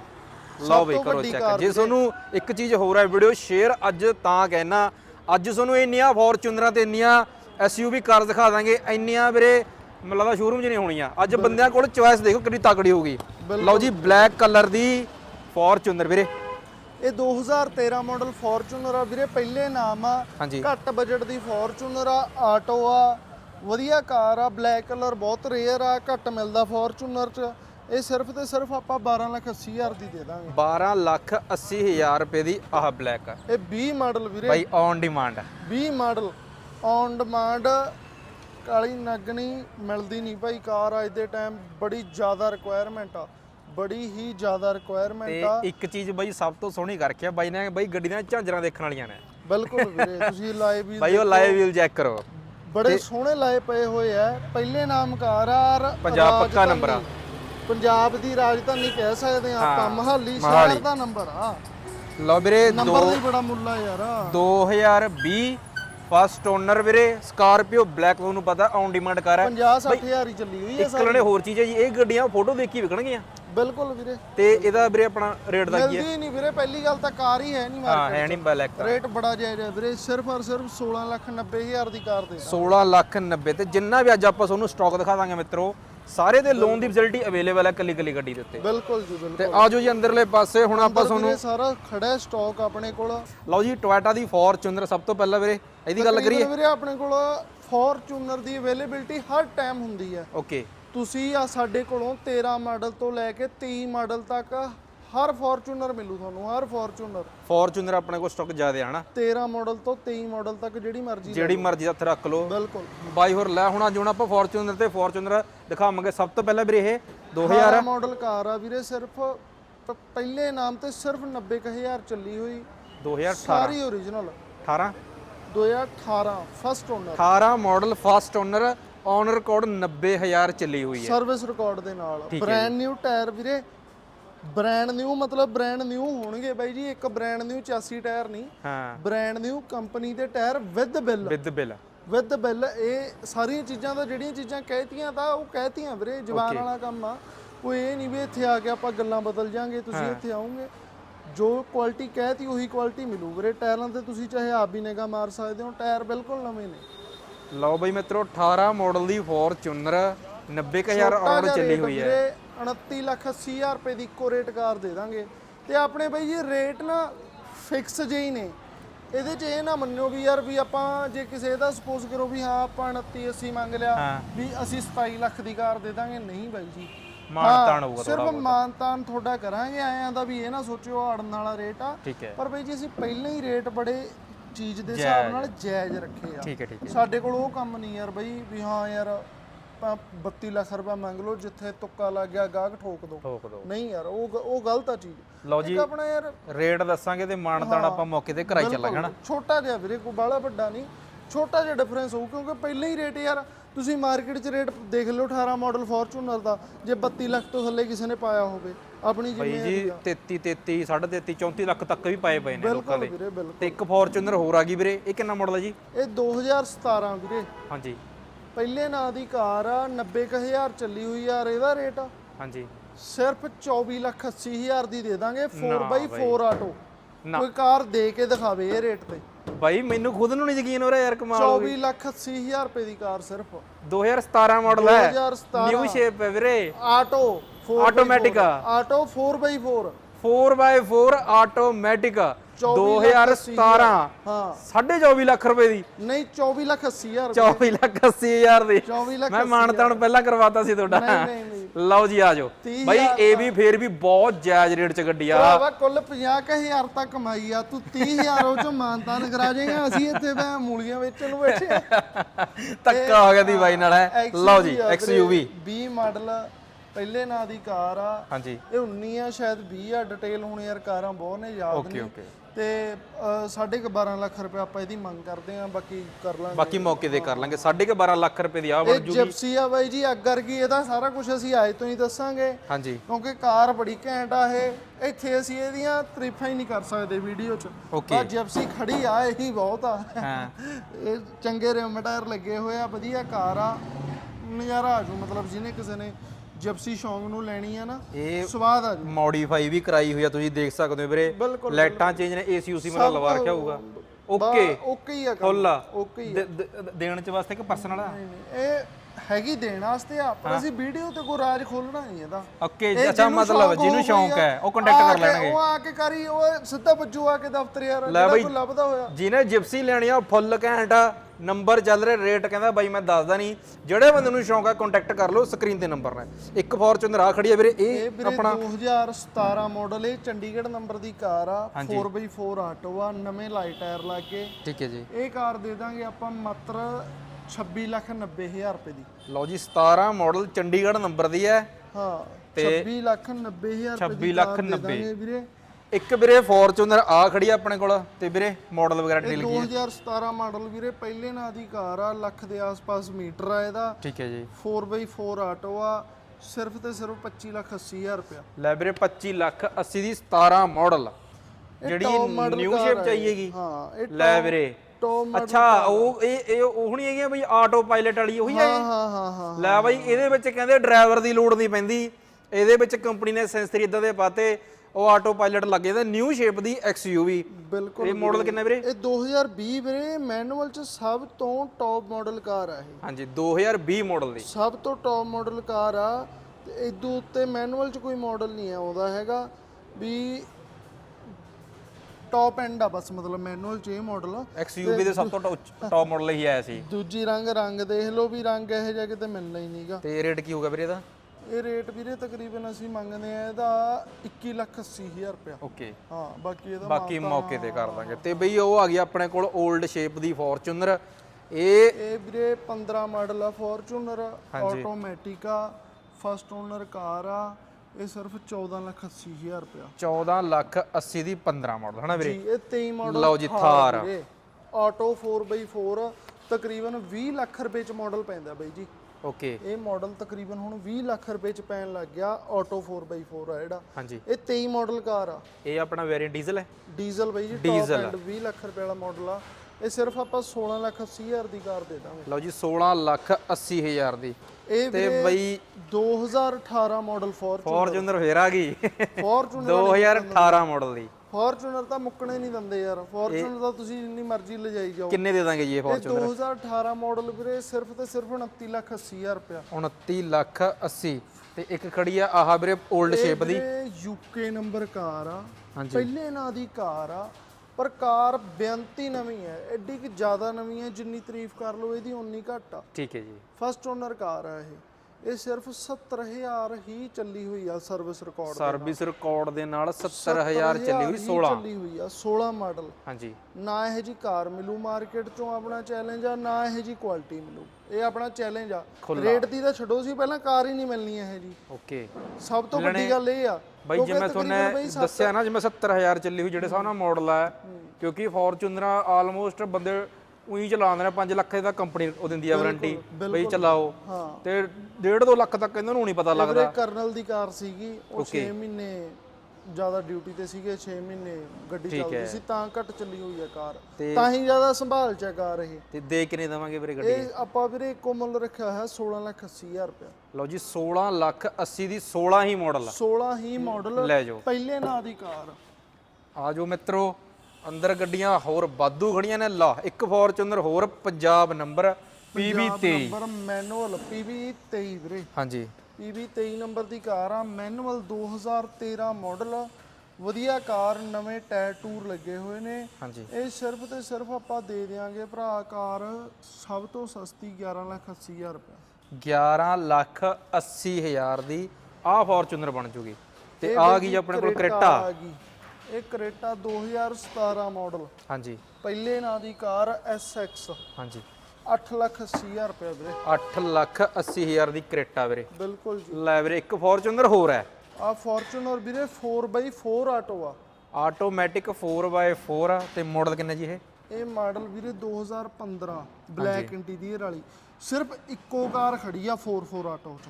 ਲਓ ਬਈ ਕਰੋ ਵੱਡੀ ਚੈੱਕ ਜੇ ਤੁਹਾਨੂੰ ਇੱਕ ਚੀਜ਼ ਹੋਰ ਹੈ ਵੀਡੀਓ ਸ਼ੇਅਰ ਅੱਜ ਤਾਂ ਕਹਿਣਾ ਅੱਜ ਤੁਹਾਨੂੰ ਇੰਨੀਆਂ ਫੋਰਚੂਨਰਾਂ ਤੇ ਇੰਨੀਆਂ ਐਸਯੂਵੀ ਕਾਰ ਦਿਖਾ ਦਾਂਗੇ ਇੰਨੀਆਂ ਵੀਰੇ ਮੈਨੂੰ ਲੱਗਦਾ ਸ਼ੋਰੂਮ 'ਚ ਨਹੀਂ ਹੋਣੀਆਂ ਅੱਜ ਬੰਦਿਆਂ ਕੋਲ ਚੁਆਇਸ ਦੇਖੋ ਕਿੰਨੀ ਤਕੜੀ ਹੋਊਗੀ। ਲਓ ਜੀ ਬਲੈਕ ਕਲਰ ਦੀ ਫੋਰਚੂਨਰ ਵੀਰੇ। ਇਹ 2013 ਮਾਡਲ ਫੋਰਚੂਨਰ ਆ ਵੀਰੇ ਪਹਿਲੇ ਨਾਮ ਆ। ਘੱਟ ਬਜਟ ਦੀ ਫੋਰਚੂਨਰ ਆ ਆਟੋ ਆ ਵਧੀਆ ਕਾਰ ਆ ਬਲੈਕ ਕਲਰ ਬਹੁਤ ਰੇਅਰ ਆ ਘੱਟ ਮਿਲਦਾ ਫੋਰਚੂਨਰ ਚ। ਇਹ ਸਿਰਫ ਤੇ ਸਿਰਫ ਆਪਾਂ 12 ਲੱਖ 80 ਹਜ਼ਾਰ ਦੀ ਦੇ ਦਾਂਗੇ। 12 ਲੱਖ 80 ਹਜ਼ਾਰ ਰੁਪਏ ਦੀ ਆਹ ਬਲੈਕ ਆ। ਇਹ 20 ਮਾਡਲ ਵੀਰੇ। ਬਾਈ on demand 20 model on demand ਕਾਲੀ ਨਗਣੀ ਮਿਲਦੀ ਨਹੀਂ ਭਾਈ। ਕਾਰ ਅੱਜ ਦੇ ਟਾਈਮ ਬੜੀ ਜ਼ਿਆਦਾ ਰਿਕੁਆਇਰਮੈਂਟ ਆ। ਬੜੀ ਹੀ ਜ਼ਿਆਦਾ ਰਿਕੁਆਇਰਮੈਂਟ ਤੇ ਆ। ਇੱਕ ਚੀਜ਼ ਬਾਈ ਸਭ ਤੋਂ ਸੋਹਣੀ ਕਰ ਰੱਖਿਆ ਬਾਈ ਨੇ ਬਾਈ ਗੱਡੀ ਦੀਆਂ ਝਾਂਜਰਾਂ ਦੇਖਣ ਵਾਲੀਆਂ ਨੇ। ਬਿਲਕੁਲ ਵੀਰੇ ਤੁਸੀਂ ਲਾਈਵ ਵੀ ਬਾਈ ਉਹ ਲਾਈਵ ਵੀਲ ਚੈੱਕ ਕਰੋ। ਬੜੇ ਸੋਹਣੇ ਲਾਏ ਪਏ ਹੋਏ ਆ। ਪਹਿਲੇ ਨਾਮਕਾਰ ਆ ਔਰ ਪੰਜਾਬ ਪੱਕਾ। ਨੰਬਰ ਆ। ਪੰਜਾਬ ਦੀ ਰਾਜਧਾਨੀ ਕਹਿ ਸਕਦੇ ਆ ਆਪਾਂ ਮਹਾਲੀ। ਸ਼ਹਿਰ ਦਾ ਨੰਬਰ ਆ। ਲਓ ਵੀਰੇ ਨੰਬਰ ਦਾ ਬੜਾ ਮੁੱਲ ਆ ਯਾਰ। 2020 ਫਸਟ ਓਨਰ ਵੀਰੇ ਸਕਾਰਪੀਓ ਬਲੈਕ ਤੁਹਾਨੂੰ ਪਤਾ ਔਨ ਡਿਮਾਂਡ ਕਾਰ ਹੈ। 50 60 ਹਜ਼ਾਰ ਹੀ ਚੱਲੀ ਹੋਈ ਹੈ ਇੱਕ ਲਣੇ ਹੋਰ ਚੀਜ਼ ਹੈ ਜੀ ਇਹ ਗੱਡੀਆਂ ਫੋਟੋ ਦੇਖੀ ਵਿਕਣਗੀਆਂ। ਬਿਲਕੁਲ ਵੀਰੇ। ਤੇ ਇਹਦਾ ਵੀਰੇ ਆਪਣਾ ਰੇਟ ਦਾ ਕੀ ਹੈ? ਮਿਲਦੀ ਨਹੀਂ ਵੀਰੇ ਪਹਿਲੀ ਗੱਲ ਤਾਂ ਕਾਰ ਹੀ ਹੈ ਨਹੀਂ ਹਾਂ ਮਾਰਕੀਟ ਹੈ ਨਹੀਂ ਬਲੈਕ ਰੇਟ ਬੜਾ ਜਾਇਜ਼ ਹੈ ਵੀਰੇ ਸਿਰਫ ਔਰ ਸਿਰਫ 16 ਲੱਖ 90 ਹਜ਼ਾਰ ਦੀ ਕਾਰ ਦੇ 16 ਲੱਖ 90 ਤੇ ਜਿੰਨਾ ਵੀ ਅੱਜ ਆਪਾਂ ਤੁਹਾਨੂੰ ਸਟਾਕ ਦਿਖਾ ਦਾਂਗੇ ਮਿੱਤਰੋ ਸਾਰੇ ਦੇ ਲੋਨ ਦੀ ਫੈਸਿਲਿਟੀ ਅਵੇਲੇਬਲ ਹੈ ਕੱਲੀ ਕੱਲੀ ਗੱਡੀ ਦੇ ਉੱਤੇ। ਬਿਲਕੁਲ ਜੀ ਬਿਲਕੁਲ। ਤੇ ਆਜੋ ਜੀ ਅੰਦਰਲੇ ਪਾਸੇ ਹੁਣ ਆਪਾਂ ਤੁਹਾਨੂੰ ਸਾਰਾ ਖੜਾ ਸਟਾਕ ਆਪਣੇ ਕੋਲ। ਲਓ ਜੀ ਟੋਇਟਾ ਦੀ ਫੋਰਚੂਨਰ ਸਭ ਤੋਂ ਪਹਿਲਾਂ ਵੀਰੇ ਇਹਦੀ ਗੱਲ ਕਰੀਏ। ਵੀਰੇ ਆਪਣੇ ਕੋਲ ਫੋਰਚੂਨਰ ਦੀ ਅਵੇਲੇਬਿਲਟੀ ਹਰ ਟਾਈਮ ਹੁੰਦੀ ਹੈ। ਓਕੇ ਤੁਸੀਂ ਆ ਸਾਡੇ ਕੋਲੋਂ 13 ਮਾਡਲ ਤੋਂ ਲੈ ਕੇ 30 ਮਾਡਲ ਤੱਕ ਹਰ ਫੋਰਚੂਨਰ ਮਿਲੂ ਤੁਹਾਨੂੰ ਹਰ ਫੋਰਚੂਨਰ। ਫੋਰਚੂਨਰ ਆਪਣੇ ਕੋਲ ਸਟਾਕ ਜ਼ਿਆਦਾ ਹੈ ਹਨਾ 13 ਮਾਡਲ ਤੋਂ 23 ਮਾਡਲ ਤੱਕ ਜਿਹੜੀ ਮਰਜ਼ੀ ਜਿਹੜੀ ਮਰਜ਼ੀ ਹੱਥ ਰੱਖ ਲਓ। ਬਿਲਕੁਲ। ਬਾਈ ਹੋਰ ਲੈ ਹੁਣ ਅੱਜ ਹੁਣ ਆਪਾਂ ਫੋਰਚੂਨਰ ਤੇ ਫੋਰਚੂਨਰ ਦਿਖਾਵਾਂਗੇ। ਸਭ ਤੋਂ ਪਹਿਲਾਂ ਵੀਰੇ ਇਹ 2000 2000 ਮਾਡਲ ਕਾਰ ਆ ਵੀਰੇ ਸਿਰਫ ਪਹਿਲੇ ਨਾਮ ਤੇ ਸਿਰਫ 90000 ਚੱਲੀ ਹੋਈ। 2018 ਸਾਰੀ original 18 2018 first owner 18 model first owner on record 90000 ਚੱਲੀ ਹੋਈ ਹੈ। ਸਰਵਿਸ ਰਿਕਾਰਡ ਦੇ ਨਾਲ। ਬ੍ਰਾਂਡ ਨਿਊ ਟਾਇਰ ਵੀਰੇ ਬ੍ਰਾਂਡ ਨਿਊ ਮਤਲਬ ਬ੍ਰਾਂਡ ਨਿਊ ਹੋਣਗੇ ਬਾਈ ਜੀ ਇੱਕ ਬ੍ਰਾਂਡ ਨਿਊ 84 ਟਾਇਰ ਨਹੀਂ ਹਾਂ। ਬ੍ਰਾਂਡ ਨਿਊ ਕੰਪਨੀ ਦੇ tyre with bill. With bill. With bill ਇਹ ਸਾਰੀਆਂ ਚੀਜ਼ਾਂ ਦਾ ਜਿਹੜੀਆਂ ਚੀਜ਼ਾਂ ਕਹਿਤੀਆਂ ਤਾਂ ਉਹ ਕਹਿਤੀਆਂ ਵੀਰੇ ਜਵਾਨ ਵਾਲਾ ਕੰਮ ਆ। ਕੋਈ ਇਹ ਨਹੀਂ ਵੀ ਇੱਥੇ ਆ ਕੇ ਆਪਾਂ ਗੱਲਾਂ ਬਦਲ ਜਾਾਂਗੇ ਤੁਸੀਂ ਇੱਥੇ ਆਓਗੇ। ਜੋ ਕੁਆਲਿਟੀ ਕਹਿਤੀ ਉਹੀ ਕੁਆਲਿਟੀ ਮਿਲੂ ਵੀਰੇ। ਟਾਇਰਾਂ ਤੇ ਤੁਸੀਂ ਚਾਹੇ ਆਪ ਵੀ ਨਿਗਾਹ ਮਾਰ ਸਕਦੇ ਹੋ ਟਾਇਰ ਬਿਲਕੁਲ ਨਵੇਂ ਨੇ। ਲਓ ਬਈ ਮਿੱਤਰੋ 18 ਮਾਡਲ ਦੀ ਫੋਰਚੂਨਰ 90000 ਔਨ ਚੱਲੀ ਹੋਈ ਹੈ। 29 ਲੱਖ 80 ਹਜ਼ਾਰ ਰੁਪਏ ਦੀ ਇੱਕੋ ਰੇਟ ਕਾਰ ਦੇ ਦਾਂਗੇ। ਤੇ ਆਪਣੇ ਬਈ ਜੀ ਰੇਟ ਨਾ ਫਿਕਸ ਜਿਹੇ ਹੀ ਨੇ। ਇਹਦੇ 'ਚ ਇਹ ਨਾ ਮੰਨਿਓ ਵੀ ਯਾਰ ਵੀ ਆਪਾਂ ਜੇ ਕਿਸੇ ਦਾ ਸਪੋਜ਼ ਕਰੋ ਵੀ ਹਾਂ ਆਪਾਂ 29 80 ਮੰਗ ਲਿਆ ਹਾਂ। ਵੀ ਅਸੀਂ 27 ਲੱਖ ਦੀ ਕਾਰ ਦੇ ਦਾਂਗੇ। ਨਹੀਂ ਬਾਈ ਜੀ। ਮਾਨਤਾਨ ਹੋਊਗਾ ਸਿਰਫ ਮਾਨਤਾਨ ਤੁਹਾਡਾ ਕਰਾਂਗੇ। ਆਇਆਂ ਦਾ ਵੀ ਇਹ ਨਾ ਸੋਚਿਓ ਆੜਨ ਵਾਲਾ ਰੇਟ ਆ। ਠੀਕ ਹੈ। ਪਰ ਬਈ ਜੀ ਅਸੀਂ ਪਹਿਲਾਂ ਹੀ ਰੇਟ ਬੜੇ ਚੀਜ਼ ਦੇ ਹਿਸਾਬ ਨਾਲ ਜਾਇਜ਼ ਰੱਖੇ ਆ। ਠੀਕ ਹੈ ਠੀਕ ਹੈ। ਸਾਡੇ ਕੋਲ ਉਹ ਕੰਮ ਨਹੀਂ ਯਾਰ ਬਈ ਵੀ ਹਾਂ ਯਾਰ ਆਪਾਂ 32 ਲੱਖ ਰੁਪਏ ਮੰਗ ਲਓ ਜਿੱਥੇ ਤੁੱਕਾ ਲੱਗ ਗਿਆ ਗਾਹਕ ਠੋਕ ਦੋ। ਠੋਕ ਦੋ। ਨਹੀਂ ਯਾਰ ਉਹ ਗ- ਉਹ ਗਲਤ ਆ ਚੀਜ਼। ਲਓ ਜੀ ਇੱਕ ਆਪਣਾ ਯਾਰ ਰੇਟ ਦੱਸਾਂਗੇ ਤੇ ਮਾਨਤਾਨ ਆਪਾਂ ਮੌਕੇ ਤੇ ਕਰਾਈ ਚੱਲਾਂਗੇ ਹਨਾ? ਛੋਟਾ ਜਿਹਾ ਵੀਰੇ ਕੋਈ ਬਾਹਲਾ ਵੱਡਾ ਨਹੀਂ। ਛੋਟਾ ਜਿਹਾ ਡਿਫਰੈਂਸ ਹੋਊ ਕਿਉਂਕਿ ਪਹਿਲਾਂ ਹੀ ਰੇਟ ਯਾਰ ਤੁਸੀਂ ਮਾਰਕੀਟ 'ਚ ਰੇਟ ਦੇਖ ਲਓ 18 ਮਾਡਲ ਫੋਰਚੂਨਰ ਦਾ ਜੇ 32 ਲੱਖ ਤੋਂ ਥੱਲੇ ਕਿਸੇ ਨੇ ਪਾਇਆ ਹੋਵੇ ਆਪਣੀ ਬਈ ਜਿੰਨੀ ਜੀ 33 33 33 34 ਲੱਖ ਤੱਕ ਵੀ ਪਾਏ ਪਏ ਨੇ ਲੋਕਾਂ ਬਿਲਕੁਲ ਦੇ। ਵੀਰੇ ਬਿਲਕੁਲ। ਤੇ ਇੱਕ ਫੋਰਚੂਨਰ ਹੋਰ ਆ ਗਈ ਵੀਰੇ ਇਹ ਕਿੰਨਾ ਮਾਡਲ ਹੈ ਜੀ? ਇਹ 2017 ਵੀਰੇ। ਹਾਂਜੀ। ਪਹਿਲੇ ਨਾਂ ਦੀ ਕਾਰ ਆ 90000 ਚੱਲੀ ਹੋਈ ਯਾਰ ਇਹਦਾ ਰੇਟ ਹਾਂਜੀ। ਸਿਰਫ 24 ਲੱਖ 80 ਹਜ਼ਾਰ ਦੀ ਦੇ ਦਾਂਗੇ 4x4 ਆਟੋ। ਕੋਈ ਕਾਰ ਦੇ ਕੇ ਦਿਖਾਵੇ ਇਹ ਰੇਟ ਤੇ। ਬਾਈ ਮੈਨੂੰ ਖੁਦ ਨੂੰ ਨਹੀਂ ਯਕੀਨ ਹੋ ਰਿਹਾ ਯਾਰ ਕਮਾਲ ਹੋ ਗਈ। 24 ਲੱਖ 80 ਹਜ਼ਾਰ ਰੁਪਏ ਦੀ ਕਾਰ ਸਿਰਫ। 2017 ਮਾਡਲ ਹੈ। 2017 ਨਿਊ ਸ਼ੇਪ ਹੈ ਵੀਰੇ। ਆਟੋ 4x4 Automatic ਆ। ਆਟੋ 4x4 4x4 ਆਟੋਮੈਟਿਕ 2017 ਹਾਂ। 24 ਲੱਖ ਰੁਪਏ ਦੀ। ਨਹੀਂ 24 ਲੱਖ 80 ਹਜ਼ਾਰ 24 ਲੱਖ 80 ਹਜ਼ਾਰ ਦੀ। 24 ਲੱਖ ਮੈਂ ਪਹਿਲਾਂ ਕਰਵਾਤਾ ਸੀ ਤੁਹਾਡਾ। ਨਹੀਂ ਨਹੀਂ ਲਓ ਜੀ ਆ ਜਾਓ। ਤੀਹ ਬਾਈ ਇਹ ਵੀ ਫੇਰ ਵੀ ਬਹੁਤ ਜਾਇਜ਼ ਰੇਟ ਚ ਗੱਡੀ ਆ। ਭਰਾਵਾ ਕੁੱਲ 50000 ਤੱਕ ਕਮਾਈ ਆ। ਤੂੰ 30000 ਉਹ ਚੋਂ ਮਾਨਤਾਨ ਕਰਾ ਜਾਏਗਾ। ਅਸੀਂ ਇੱਥੇ ਬੈ ਮੂਲੀਆਂ ਵੇਚਣ ਨੂੰ ਬੈਠੇ ਆ। ਧੱਕਾ ਹੋ ਗਿਆ ਦੀ ਬਾਈ ਨਾਲ ਹੈ। ਲਓ ਜੀ XUV 20 ਮਾਡਲ ਪਹਿਲੇ ਨਾਂ ਦੀ ਕਾਰ ਆ। ਹਾਂਜੀ। ਇਹ 19 ਆ ਸ਼ਾਇਦ 20 ਆ ਡਿਟੇਲ ਹੁਣ ਯਾਰ ਕਾਰਾਂ ਬਹੁਤ ਨੇ ਯਾਦ ਓਕੇ ਨਹੀਂ। ਓਕੇ। ਤੇ ਅ, ਸਾਢੇ ਕੁ 12 ਲੱਖ ਰੁਪਏ ਆਪਾਂ ਇਹਦੀ ਮੰਗ ਕਰਦੇ ਆ ਬਾਕੀ ਕਰ ਲਾਂਗੇ। ਬਾਕੀ ਮੌਕੇ ਤੇ ਕਰ ਲਾਂਗੇ। 12.5 ਲੱਖ ਰੁਪਏ ਦੀ ਆ ਬਣ ਇਹ ਜਿਪਸੀ ਆ ਬਾਈ ਜੀ ਅੱਗ ਵਰਗੀ ਇਹਦਾ ਸਾਰਾ ਕੁਝ ਅਸੀਂ ਆਏ ਤੋਂ ਹੀ ਦੱਸਾਂਗੇ। ਹਾਂਜੀ। ਕਿਉਂਕਿ ਕਾਰ ਬੜੀ ਘੈਂਟ ਆ ਇਹ। ਇੱਥੇ ਅਸੀਂ ਇਹਦੀਆਂ ਤਾਰੀਫਾਂ ਹੀ ਨਹੀਂ ਕਰ ਸਕਦੇ ਵੀਡੀਓ 'ਚ। ਬਸ ਜਿਪਸੀ ਖੜੀ ਆ ਇਹੀ ਬਹੁਤ ਆ। ਹਾਂ। ਇਹ ਚੰਗੇ ਰਿਮ ਟਾਇਰ ਲੱਗੇ ਹੋਏ ਆ ਵਧੀਆ ਕਾਰ ਆ। ਨਜ਼ਾਰਾ ਆ ਜੂ ਮਤਲਬ ਜਿਹਨੇ ਕਿਸੇ ਨੇ ਜਿਪਸੀ ਸ਼ੌਂਕ ਨੂੰ ਲੈਣੀ ਆ ਨਾ ਇਹ ਸਵਾਦ ਆ ਜੀ। ਮੋਡੀਫਾਈ ਵੀ ਕਰਾਈ ਹੋਈ ਆ ਤੁਸੀਂ ਦੇਖ ਸਕਦੇ ਹੋ ਵੀਰੇ। ਬਿਲਕੁਲ, ਲਾਈਟਾਂ ਚੇਂਜ ਨੇ ਏਸੀ ਉਸੀ ਮੇਰਾ ਲਵਾ ਰੱਖਿਆ ਹੋਊਗਾ। ਓਕੇ। ਓਕੇ ਹੀ ਆ ਕੰਮ। ਫੁੱਲ ਆ ਓਕੇ ਹੀ ਆ। ਦੇ- ਦੇ- ਦੇਣ ਚ ਵਾਸਤੇ ਕਿ ਪਰਸਨਲ ਆ? ਨਹੀਂ, ਨਹੀਂ, ਇਹ ਹੈਗੀ ਦੇਣ ਵਾਸਤੇ ਆ ਪਰ ਅਸੀਂ ਵੀਡੀਓ ਤੇ ਕੋਈ ਰਾਜ ਖੋਲਣਾ ਨਹੀਂ ਇਹਦਾ। ਓਕੇ ਇਹ ਅੱਛਾ ਜਿਹਨੂੰ ਮਤਲਬ ਸ਼ੌਂਕ ਜਿਹਨੂੰ ਹੋਊਗਾ ਸ਼ੌਂਕ ਹੀ ਉਹ ਕੰਟੈਕਟ ਆ ਕਰ ਕੇ- ਲੈਣਗੇ। ਉਹ ਆ ਕੇ ਕਰੀ ਉਹ ਸਿੱਧਾ ਬੱਜੂ ਆ ਕੇ ਦਫ਼ਤਰ ਯਾਰ ਜਿਹੜਾ ਬਈ। ਕੋਈ ਲੱਭਦਾ ਹੋਇਆ। ਜਿਹਨੇ ਜਿਪਸੀ ਲੈਣੀ ਆ ਉਹ ਫੁੱਲ ਘੈਂਟ ਆ। ਨੰਬਰ ਚੱਲ ਰਿਹਾ ਰੇਟ ਕਹਿੰਦਾ ਬਾਈ ਮੈਂ ਦੱਸਦਾ ਨਹੀਂ। ਜਿਹੜੇ ਬੰਦੇ ਨੂੰ ਸ਼ੌਂਕ ਆ ਕੰਟੈਕਟ ਕਰ ਲਓ ਸਕਰੀਨ ਤੇ ਨੰਬਰ ਨੇ ਇੱਕ ਫੋਰਚੂਨਰ ਆ ਖੜੀ ਆ ਵੀਰੇ ਇਹ ਵੀਰੇ 2017 ਮਾਡਲ ਇਹ ਚੰਡੀਗੜ੍ਹ ਨੰਬਰ ਦੀ ਕਾਰ ਆ 4x4 ਆਟੋ ਆ ਨਵੇਂ ਲਾਈਟ ਟਾਇਰ ਲਾ ਕੇ। ਠੀਕ ਹੈ ਜੀ। ਇਹ ਕਾਰ ਦੇ ਦਾਂਗੇ ਆਪਾਂ ਮਾਤਰ 26 ਲੱਖ 90 ਹਜ਼ਾਰ ਰੁਪਏ ਦੀ। ਲਓ ਜੀ 17 ਮਾਡਲ ਚੰਡੀਗੜ੍ਹ ਨੰਬਰ ਦੀ ਹੈ। ਹਾਂ 26 ਲੱਖ 90 ਹਜ਼ਾਰ ਰੁਪਏ 26 ਦੀ ਲੱਖ ਕਾਰ ਦੇ 90 ਦਾਂਗੇ ਵੀਰੇ। ਇੱਕ ਵੀਰੇ ਫੋਰਚੂਨਰ ਆ ਖੜੀ ਆ ਆਪਣੇ ਕੋਲ ਤੇ ਵੀਰੇ ਮਾਡਲ ਵਗੈਰਾ ਡਿਟੇਲ ਕੀ ਹੈ 2017 ਮਾਡਲ ਵੀਰੇ ਪਹਿਲੇ ਨਾਂ ਦੀ ਕਾਰ ਆ ਲੱਖ ਦੇ ਆਸ-ਪਾਸ ਮੀਟਰ ਆ ਇਹਦਾ। ਠੀਕ ਹੈ ਜੀ। 4x4 ਆਟੋ ਆ ਸਿਰਫ ਤੇ ਸਿਰਫ 25 ਲੱਖ 80 ਹਜ਼ਾਰ ਰੁਪਇਆ। ਲੈ ਵੀਰੇ 25 ਲੱਖ 80 ਦੀ 17 ਮਾਡਲ ਜਿਹੜੀ ਨਿਊ ਸ਼ੇਪ। ਚਾਹੀਏਗੀ ਹਾਂ ਇਹ ਲੈ ਵੀਰੇ। ਅੱਛਾ ਉਹ ਇਹ ਇਹ ਉਹ ਨਹੀਂ ਹੈਗੀ ਬਈ ਆਟੋ ਪਾਇਲਟ ਵਾਲੀ ਉਹੀ ਹੈ? ਹਾਂ ਹਾਂ ਹਾਂ ਲੈ ਬਾਈ ਇਹਦੇ ਵਿੱਚ ਕਹਿੰਦੇ ਡਰਾਈਵਰ ਦੀ ਲੋੜ ਨਹੀਂ ਪੈਂਦੀ। ਇਹਦੇ ਵਿੱਚ ਕੰਪਨੀ ਨੇ ਸੈਂਸਰ ਇਦਾਂ ਦੇ ਪਾਤੇ। ਉਹ ਆਟੋ ਪਾਇਲਟ ਲੱਗ ਜਾਂਦਾ ਨਿਊ ਸ਼ੇਪ ਦੀ ਐਕਸਯੂਵੀ ਬਿਲਕੁਲ ਇਹ ਮਾਡਲ ਕਿੰਨਾ ਵੀਰੇ? ਇਹ 2020 ਵੀਰੇ ਮੈਨੂਅਲ ਚ ਸਭ ਤੋਂ ਟੌਪ ਮਾਡਲ ਕਾਰ ਆ ਇਹ। ਹਾਂਜੀ 2020 ਮਾਡਲ ਦੀ। ਸਭ ਤੋਂ ਟੌਪ ਮਾਡਲ ਕਾਰ ਆ ਤੇ ਇਦੋਂ ਉੱਤੇ ਮੈਨੂਅਲ ਚ ਕੋਈ ਮਾਡਲ ਨਹੀਂ ਆਉਂਦਾ ਹੈਗਾ ਵੀ ਟੌਪ ਐਂਡ ਆ ਬਸ ਮਤਲਬ ਮੈਨੂਅਲ ਚ ਇਹ ਮਾਡਲ ਐਕਸਯੂਵੀ ਦੇ ਸਭ ਤੋਂ ਟੌਪ ਮਾਡਲ ਹੀ ਆਇਆ ਸੀ। ਦੂਜੀ ਰੰਗ ਰੰਗ ਦੇਖ ਲਓ ਵੀ ਰੰਗ ਇਹੋ ਜਿਹਾ ਕਿਤੇ ਮਿਲਣਾ ਹੀ ਨਹੀਂਗਾ। ਤੇ ਰੇਟ ਕੀ ਹੋਊਗਾ ਵੀਰੇ ਇਹਦਾ? ਇਹ ਰੇਟ ਵੀਰੇ ਤਕਰੀਬਨ ਅਸੀਂ ਮੰਗਦੇ ਆ ਇਹਦਾ 21 ਲੱਖ 80 ਹਜ਼ਾਰ ਰੁਪਇਆ। ਓਕੇ। ਹਾਂ ਬਾਕੀ ਇਹਦਾ ਬਾਕੀ ਮੌਕੇ ਤੇ ਕਰ ਦਾਂਗੇ। ਤੇ ਬਈ ਉਹ ਆ ਗਈ ਆਪਣੇ ਕੋਲ 올ਡ ਸ਼ੇਪ ਦੀ ਫੋਰਚੂਨਰ ਇਹ ਇਹ ਵੀਰੇ 15 ਮਾਡਲ ਆ ਫੋਰਚੂਨਰ ਆਟੋਮੈਟਿਕ ਆ ਫਸਟ ਓਨਰ ਕਾਰ ਆ ਇਹ ਸਿਰਫ 14 ਲੱਖ 80 ਹਜ਼ਾਰ ਰੁਪਇਆ। 14 ਲੱਖ 80 ਦੀ 15 ਮਾਡਲ ਹਨਾ ਵੀਰੇ? ਜੀ ਇਹ 23 ਮਾਡਲ ਲਓ ਜੀ, ਥਾਰ। ਆਟੋ 4x4 ਤਕਰੀਬਨ 20 ਲੱਖ ਰੁਪਏ ਚ ਮਾਡਲ ਪੈਂਦਾ ਬਾਈ ਜੀ। ਓਕੇ। ਇਹ ਮਾਡਲ ਤਕਰੀਬਨ ਹੁਣ 20 ਲੱਖ ਰੁਪਏ ਚ ਪੈਣ ਲੱਗ ਗਿਆ ਆਟੋ 4x4 ਆ ਜਿਹੜਾ। ਹਾਂਜੀ। ਇਹ 23 ਮਾਡਲ ਕਾਰ ਆ। ਇਹ ਆਪਣਾ ਵੇਰੀਐਂਟ ਡੀਜ਼ਲ ਹੈ? ਡੀਜ਼ਲ ਬਾਈ ਜੀ ਟੌਪ ਐਂਡ 20 ਲੱਖ ਰੁਪਏ ਵਾਲਾ ਮਾਡਲ ਆ। ਇਹ ਸਿਰਫ ਆਪਾਂ 16 ਲੱਖ 80 ਹਜ਼ਾਰ ਦੀ ਕਾਰ ਦੇ ਦਾਂਗੇ। ਲਓ ਜੀ 16 ਲੱਖ 80 ਹਜ਼ਾਰ ਦੀ। ਇਹ ਤੇ ਬਈ 2018 ਮਾਡਲ ਫੋਰਚੂਨਰ ਫੋਰਚੂਨਰ ਫੇਰ ਆ ਗਈ। ਫੋਰਚੂਨਰ 2018 ਮਾਡਲ ਦੀ। ਫੋਰਚੂਨਰ ਤਾਂ ਮੁੱਕਣੇ ਨਹੀਂ ਦਿੰਦੇ ਯਾਰ। ਫੋਰਚੂਨਰ ਤਾਂ ਤੁਸੀਂ ਜਿੰਨੀ ਮਰਜ਼ੀ ਲਿਜਾਈ ਜਾਓ। ਕਿੰਨੇ ਦੇ ਦਾਂਗੇ ਜੀ ਇਹ ਫੋਰਚੂਨਰ? 2018 ਮਾਡਲ ਵੀਰੇ ਸਿਰਫ ਤੇ ਸਿਰਫ 29 ਲੱਖ 80 ਹਜ਼ਾਰ ਰੁਪਇਆ। 29 ਲੱਖ 80 ਤੇ ਇੱਕ ਖੜੀ ਆ ਆਹ ਵੀਰੇ 올ਡ ਸ਼ੇਪ ਦੀ। ਇਹ ਯੂਕੇ ਨੰਬਰ ਕਾਰ ਆ। ਹਾਂਜੀ। ਪਹਿਲੇ ਨਾਂ ਦੀ ਕਾਰ ਆ ਪਰ ਕਾਰ ਬੇਅੰਤੀ ਨਵੀਂ ਹੈ। ਐਡੀ ਕਿ ਜ਼ਿਆਦਾ ਨਵੀਂ ਹੈ ਜਿੰਨੀ ਤਾਰੀਫ ਕਰ ਲਓ ਇਹਦੀ ਉਨੀ ਘੱਟ ਆ। ਠੀਕ ਹੈ ਜੀ। ਫਸਟ ਓਨਰ ਕਾਰ ਆ ਇਹ। ਇਹ ਸਿਰਫ 70000 ਹੀ ਚੱਲੀ ਹੋਈ ਆ ਸਰਵਿਸ ਰਿਕਾਰਡ ਸਰਵਿਸ ਰਿਕਾਰਡ ਦੇ ਨਾਲ 70000 ਚੱਲੀ ਹੋਈ 16 ਚੱਲੀ ਹੋਈ ਆ 16 ਮਾਡਲ ਹਾਂਜੀ। ਨਾ ਇਹ ਜੀ ਕਾਰ ਮਿਲੂ ਮਾਰਕੀਟ ਚੋਂ ਆਪਣਾ ਚੈਲੰਜ ਆ ਨਾ ਇਹ ਜੀ ਕੁਆਲਿਟੀ ਮਿਲੂ। ਇਹ ਆਪਣਾ ਚੈਲੰਜ ਆ। ਰੇਟ ਦੀ ਤਾਂ ਛੱਡੋ ਸੀ ਪਹਿਲਾਂ ਕਾਰ ਹੀ ਨਹੀਂ ਮਿਲਣੀ ਇਹ ਜੀ। ਓਕੇ ਸਭ ਤੋਂ ਵੱਡੀ ਗੱਲ ਇਹ ਆ ਬਾਈ ਕਿਉਂਕਿ ਜਿਵੇਂ ਤਕਰੀਬਨ ਤੁਹਾਨੂੰ ਬਈ ਸੱਤ- ਦੱਸਿਆ ਨਾ ਜਿਵੇਂ 70000 ਚੱਲੀ ਹੋਈ ਜਿਹੜੇ ਹਿਸਾਬ ਨਾਲ ਮਾਡਲ ਆ ਕਿਉਂਕਿ ਫੋਰਚੂਨਰ ਆਲਮੋਸਟ ਬੰਦੇ ਉਹੀ ਚਲਾਉਂਦੇ ਨੇ 5 ਲੱਖ ਦਾ ਕੰਪਨੀ ਉਹ ਦਿੰਦੀ ਆ ਵਾਰੰਟੀ ਬਈ ਚਲਾਓ। ਤੇ 1.5 2 ਲੱਖ ਤੱਕ ਇਹਨਾਂ ਨੂੰ ਨਹੀਂ ਪਤਾ ਲੱਗਦਾ। ਕਰਨਲ ਦੀ ਕਾਰ ਸੀਗੀ ਉਹ 6 ਮਹੀਨੇ ਜ਼ਿਆਦਾ ਡਿਊਟੀ ਤੇ ਸੀਗੇ 6 ਮਹੀਨੇ ਗੱਡੀ ਚੱਲਦੀ ਸੀ ਤਾਂ ਘੱਟ ਚੱਲੀ ਹੋਈ ਆ ਕਾਰ। ਤਾਂ ਹੀ ਜ਼ਿਆਦਾ ਸੰਭਾਲ ਚ ਕਾਰ ਇਹ। ਤੇ ਦੇ ਕਿੰਨੇ ਦੇਵਾਂਗੇ ਵੀਰੇ ਗੱਡੀ? ਇਹ ਆਪਾਂ ਵੀਰੇ ਇੱਕੋ ਮੁੱਲ ਰੱਖਿਆ ਹੋਇਆ 16 ਲੱਖ 80 ਹਜ਼ਾਰ ਰੁਪਇਆ। ਲਓ ਜੀ 16 ਲੱਖ 80 ਦੀ 16 ਹੀ ਮਾਡਲ 16 ਹੀ ਮਾਡਲ ਲੈ ਜਾਓ। ਪਹਿਲੇ ਨਾਂ ਦੀ ਕਾਰ। ਆ ਜਾਓ ਮਿੱਤਰੋ ਅੰਦਰ ਗੱਡੀਆਂ ਹੋਰ ਬਾਦੂ ਖੜੀਆਂ ਨੇ ਲਾ ਇੱਕ ਫੋਰਚੂਨਰ ਹੋਰ Punjab number PB23 number manual PB 23 ਵੀਰੇ। ਹਾਂਜੀ। PB 23 ਨੰਬਰ ਦੀ ਕਾਰ ਆ ਮੈਨੂਅਲ 2013 ਮਾਡਲ। ਵਧੀਆ ਕਾਰ ਨਵੇਂ ਟਾਇਰ ਟੂਰ ਲੱਗੇ ਹੋਏ ਨੇ। ਹਾਂਜੀ। ਇਹ ਸਿਰਫ ਤੇ ਸਿਰਫ ਆਪਾਂ ਦੇ ਦਿਆਂਗੇ ਭਰਾ ਕਾਰ ਸਭ ਤੋਂ ਸਸਤੀ 11 ਲੱਖ 80 ਹਜ਼ਾਰ ਰੁਪਏ 11 ਲੱਖ 80 ਹਜ਼ਾਰ ਦੀ ਆ ਫੋਰਚੂਨਰ ਬਣ ਜੂਗੀ। ਤੇ ਆ ਗਈ ਆਪਣੇ ਕੋਲ ਕਰੇਟਾ। ਆ ਗਈ। ਇਹ ਕਰੇਟਾ 2017 ਮਾਡਲ। ਹਾਂਜੀ। ਪਹਿਲੇ ਨਾਂ ਦੀ ਕਾਰ SX ਹਾਂਜੀ। 8 ਲੱਖ 80 ਹਜ਼ਾਰ ਰੁਪਏ ਵੀਰੇ। 8 ਲੱਖ 80 ਹਜ਼ਾਰ ਦੀ ਕਰੇਟਾ ਵੀਰੇ। ਬਿਲਕੁਲ ਜੀ। ਲੈ ਵੀਰੇ ਇੱਕ ਫੋਰਚੂਨਰ ਹੋਰ ਹੈ। ਆ ਫੋਰਚੂਨਰ ਵੀਰੇ 4x4 ਆਟੋ ਆ। ਆਟੋਮੈਟਿਕ 4x4 ਆ ਤੇ ਮਾਡਲ ਕਿੰਨਾ ਜੀ ਇਹ? ਇਹ ਮਾਡਲ ਵੀਰੇ 2015 ਬਲੈਕ ਇੰਟੀਰੀਅਰ ਵਾਲੀ। ਸਿਰਫ ਇੱਕੋ ਕਾਰ ਖੜੀ ਆ 4x4 ਆਟੋ ਚ।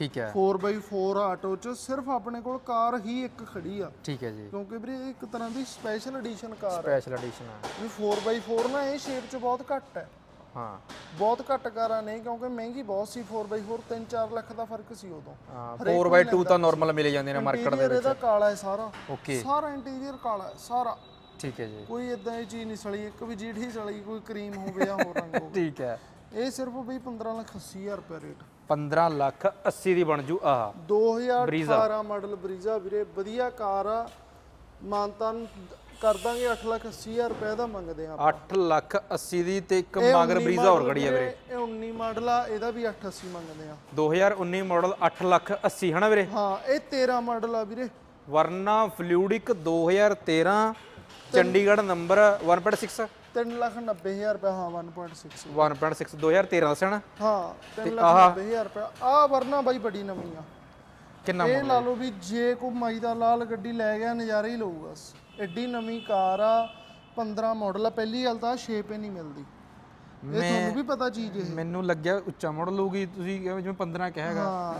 ਠੀਕ ਹੈ। 4x4 ਆਟੋ ਚ ਸਿਰਫ ਆਪਣੇ ਕੋਲ ਕਾਰ ਹੀ ਇੱਕ ਖੜੀ ਆ। ਠੀਕ ਹੈ ਜੀ। ਕਿਉਂਕਿ ਵੀਰੇ ਇਹ ਇੱਕ ਤਰ੍ਹਾਂ ਦੀ ਸਪੈਸ਼ਲ ਐਡੀਸ਼ਨ ਕਾਰ ਹੈ। ਸਪੈਸ਼ਲ ਐਡੀਸ਼ਨ ਆ। ਵੀ 4x4 ਨਾ ਇਹ ਸ਼ੇਪ ਚ ਬਹੁਤ ਘੱਟ ਹੈ। ਹਾਂ। ਬਹੁਤ ਘੱਟ ਕਾਰਾਂ ਨੇ ਕਿਉਂਕਿ ਮਹਿੰਗੀ ਬਹੁਤ ਸੀ। 4x4 3-4 ਲੱਖ ਦਾ ਫ਼ਰਕ ਸੀ ਉਦੋਂ। ਹਾਂ 4x2 ਤਾਂ ਨਾਰਮਲ ਮਿਲ ਜਾਂਦੇ ਨੇ ਮਾਰਕੀਟ ਦੇ ਇੰਟੀਰੀਅਰ ਇਹਦਾ ਕਾਲਾ ਹੈ ਸਾਰਾ। ਓਕੇ ਸਾਰਾ ਇੰਟੀਰੀਅਰ ਕਾਲਾ ਹੈ ਸਾਰਾ। ਠੀਕ ਹੈ ਜੀ। ਕੋਈ ਇਦਾਂ ਦੀ ਚੀਜ਼ ਨਹੀਂ ਸੜੀ ਇੱਕ ਵੀ ਜੀਠੀ ਸੜੀ ਕੋਈ ਕਰੀਮ ਹੋਵੇ ਜਾਂ ਹੋਰ ਰੰਗ ਹੋਵੇ। ਠੀਕ ਹੈ। ਇਹ ਸਿਰਫ ਬਈ 15 ਲੱਖ 80 ਹਜ਼ਾਰ ਰੁਪਏ ਰੇਟ 15 ਲੱਖ 80 ਦੀ ਬਣ ਜੂ ਆਹ 2018 ਮਾਡਲ ਬਰੀਜ਼ਾ ਵੀਰੇ ਵਧੀਆ ਕਾਰ ਆ। ਮਾਨਤਾਨ ਕਰ ਦਾਂਗੇ 8 ਲੱਖ 80 ਹਜ਼ਾਰ ਰੁਪਏ ਦਾ ਮੰਗਦੇ ਆ 8 ਲੱਖ 80 ਦੀ ਤੇ ਇੱਕ ਮਗਰ 19 ਬਰੀਜ਼ਾ ਹੋਰ ਖੜੀ ਹੈ ਵੀਰੇ ਇਹ 19 ਮਾਡਲ ਆ ਇਹਦਾ ਵੀ 880 ਮੰਗਦੇ ਆ 2019 ਮਾਡਲ 8 ਲੱਖ 80 ਹਨਾ ਵੀਰੇ? ਹਾਂ ਇਹ 13 ਮਾਡਲ ਆ ਵੀਰੇ। Verna fluidic 2013 Chandigarh number 1.6 3 lakh 90 ਹਜ਼ਾਰ ਰੁਪਏ ਹਾਂ 1.6 1.6 2013 ਦੱਸਣਾ ਹਾਂ 3 ਲੱਖ 90 ਹਜ਼ਾਰ ਰੁਪਏ। ਆ ਵਰਨਾ ਬਾਈ ਬੜੀ ਨਵੀਂ ਆ ਕਿੰਨਾ ਇਹ ਲਾ ਲਓ ਵੀ ਜੇ ਕੋਈ ਮਾਈ ਦਾ ਲਾਲ ਗੱਡੀ ਲੈ ਗਿਆ ਨਜ਼ਾਰਾ ਹੀ ਲਊਗਾ ਐਡੀ ਨਵੀਂ ਕਾਰ ਆ 15 ਮਾਡਲ ਆ ਪਹਿਲੀ ਗੱਲ ਤਾਂ ਸ਼ੇਪ ਹੀ ਨਹੀਂ ਮਿਲਦੀ। ਇਹ ਤੁਹਾਨੂੰ ਵੀ ਪਤਾ ਚੀਜ਼ ਇਹ। ਮੈਨੂੰ ਲੱਗਿਆ ਉੱਚਾ ਮਾਡਲ ਹੋਊਗੀ ਤੁਸੀਂ ਜਿਵੇਂ 15 ਕਹੇਗਾ ਹਾਂ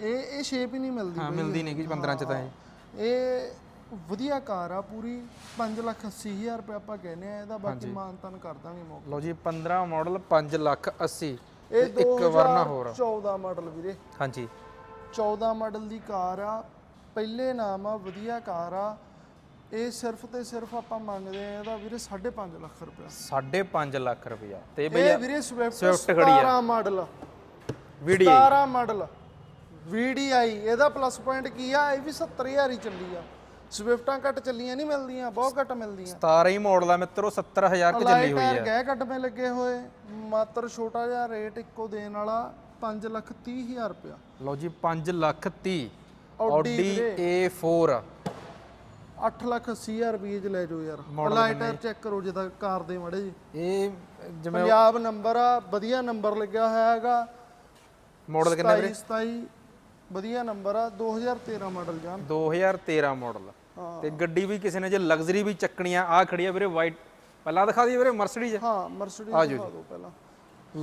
ਇਹ ਇਹ ਸ਼ੇਪ ਹੀ ਨਹੀਂ ਮਿਲਦੀ ਹਾਂ ਮਿਲਦੀ ਨਹੀਂ ਕਿ 15 ਚ ਤਾਂ ਇਹ। ਇਹ ਵਧੀਆ ਕਾਰ ਆ ਪੂਰੀ 5 ਲੱਖ 80 ਹਜ਼ਾਰ ਰੁਪਏ ਆਪਾਂ ਕਹਿੰਦੇ ਆ ਇਹਦਾ ਬਾਕੀ ਮਾਨਤਨ ਕਰ ਦਾਂਗੇ ਮੌਕੇ ਲਓ ਜੀ 15 ਮਾਡਲ 5 ਲੱਖ 80 ਇਹ ਇੱਕ ਵਰਨਾ ਹੋਰ। 14 ਮਾਡਲ ਵੀਰੇ। ਹਾਂਜੀ। 14 ਮਾਡਲ ਦੀ ਕਾਰ ਆ ਪਹਿਲੇ ਨਾਮ ਆ ਵਧੀਆ ਕਾਰ ਆ। ਇਹ ਸਿਰਫ ਤੇ ਸਿਰਫ ਆਪਾਂ ਮੰਗਦੇ ਆ ਇਹਦਾ ਵੀਰੇ 5.5 ਲੱਖ ਰੁਪਏ 5.5 ਲੱਖ ਰੁਪਇਆ। ਤੇ ਬਈ ਇਹ ਵੀਰੇ ਸਵਿਫਟ ਖੜੀ ਆ। 17 ਮਾਡਲ ਵੀਡੀ 17 ਮਾਡਲ VDI ਇਹਦਾ ਪਲੱਸ ਪੁਆਇੰਟ ਕੀ ਆ? ਇਹ ਵੀ 70000 ਹੀ ਚੱਲੀ ਆ। ਸਵਿਫਟਾਂ ਘੱਟ ਚੱਲੀਆਂ ਨਹੀਂ ਮਿਲਦੀਆਂ ਬਹੁਤ ਘੱਟ ਮਿਲਦੀਆਂ। 17 ਹੀ ਮਾਡਲ ਆ ਮਿੱਤਰੋ 70000 ਕਿ ਚੱਲੀ ਹੋਈ ਹੈ। ਗਏ ਕੱਟਵੇਂ ਲੱਗੇ ਹੋਏ ਮਾਤਰ ਛੋਟਾ ਜਿਹਾ ਰੇਟ ਇੱਕੋ ਦੇਣ ਵਾਲਾ 5 ਲੱਖ 30 ਹਜ਼ਾਰ ਰੁਪਇਆ। ਲਓ ਜੀ 5 lakh 30 Audi Audi A4 8 lakh 80 ਹਜ਼ਾਰ ਰੁਪਏ ਚ ਲੈ ਜਾਓ ਯਾਰ। ਲਾਈਟ ਟਾਇਰ ਚੈੱਕ ਕਰੋ ਜਿਹਦਾ ਕਾਰ ਦੇ ਮੜੇ ਜੀ। ਇਹ ਜਿਵੇਂ ਪੰਜਾਬ ਨੰਬਰ ਆ ਵਧੀਆ ਨੰਬਰ ਲੱਗਿਆ ਹੋਇਆ ਹੈਗਾ। ਮਾਡਲ ਕਿੰਨਾ 27 27 ਵਧੀਆ ਨੰਬਰ ਆ 2013 ਮਾਡਲ ਜਾਨ। 2013 ਮਾਡਲ। ਤੇ ਗੱਡੀ ਵੀ ਕਿਸੇ ਨੇ ਜੇ ਲਗਜ਼ਰੀ ਵੀ ਚੱਕਣੀ ਆ ਆ ਖੜੀ ਆ ਵੀਰੇ ਵਾਈਟ ਪਹਿਲਾਂ ਦਿਖਾ ਦਈਏ ਵੀਰੇ ਮਰਸੀਡੀਜ਼ ਹਾਂ ਮਰਸੀਡੀਜ਼ ਦਿਖਾ ਦਿਓ ਪਹਿਲਾਂ।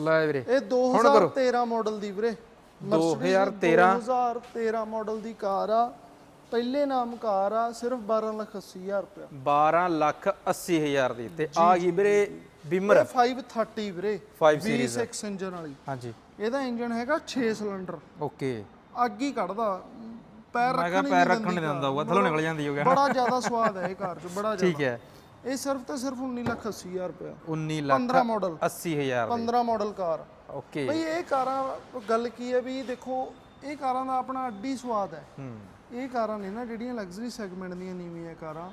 ਲੈ ਵੀਰੇ ਇਹ 2013 ਮਾਡਲ ਦੀ ਵੀਰੇ। 2013 2013 ਮਾਡਲ ਦੀ ਕਾਰ ਆ। ਪਹਿਲੇ ਨਾਮ ਕਾਰ ਆ ਸਿਰਫ 12 ਲੱਖ 80 ਹਜ਼ਾਰ ਰੁਪਇਆ। 12 ਲੱਖ 80 ਹਜ਼ਾਰ ਦੀ। ਤੇ ਆ ਗਈ ਵੀਰੇ ਬਿਮਰ ਇਹ 530 ਵੀਰੇ। 5 ਸੀਰੀਜ਼ V6 ਇੰਜਨ ਵਾਲੀ। ਹਾਂਜੀ। ਇਹਦਾ ਇੰਜਨ ਹੈਗਾ 6 ਸਿਲੰਡਰ ਓਕੇ ਅੱਗ ਹੀ ਕੱਢਦਾ। ਪੈਰ ਮੈਂ ਕਿਹਾ ਰੱਖਣ ਹੀ ਪੈਰ ਨਹੀਂ ਰੱਖਣ ਨਹੀਂ ਦਿੰਦਾ ਹੋਊਗਾ ਥੱਲੋਂ ਨਿਕਲ ਜਾਂਦੀ ਹੋਊਗਾ। ਬੜਾ ਜ਼ਿਆਦਾ ਸਵਾਦ ਹੈ ਇਹ ਕਾਰ 'ਚ ਬੜਾ ਠੀਕ ਹੈ। ਇਹ ਸਿਰਫ ਤੇ ਸਿਰਫ 19 ਲੱਖ 80 ਹਜ਼ਾਰ ਰੁਪਇਆ। 19 ਲੱਖ 15 ਮਾਡਲ 80 ਹਜ਼ਾਰ 15 ਮਾਡਲ ਕਾਰ। ਓਕੇ। ਬਈ ਇਹ ਕਾਰਾਂ ਗੱਲ ਕੀ ਹੈ ਵੀ ਦੇਖੋ ਇਹ ਕਾਰਾਂ ਦਾ ਆਪਣਾ ਅੱਡੀ ਸਵਾਦ ਹੈ। ਹੂੰ। ਇਹ ਕਾਰਾਂ ਨੇ ਨਾ ਜਿਹੜੀਆਂ ਲਗਜ਼ਰੀ ਸੈਗਮੈਂਟ ਦੀਆਂ ਨੀਵੀਆਂ ਕਾਰਾਂ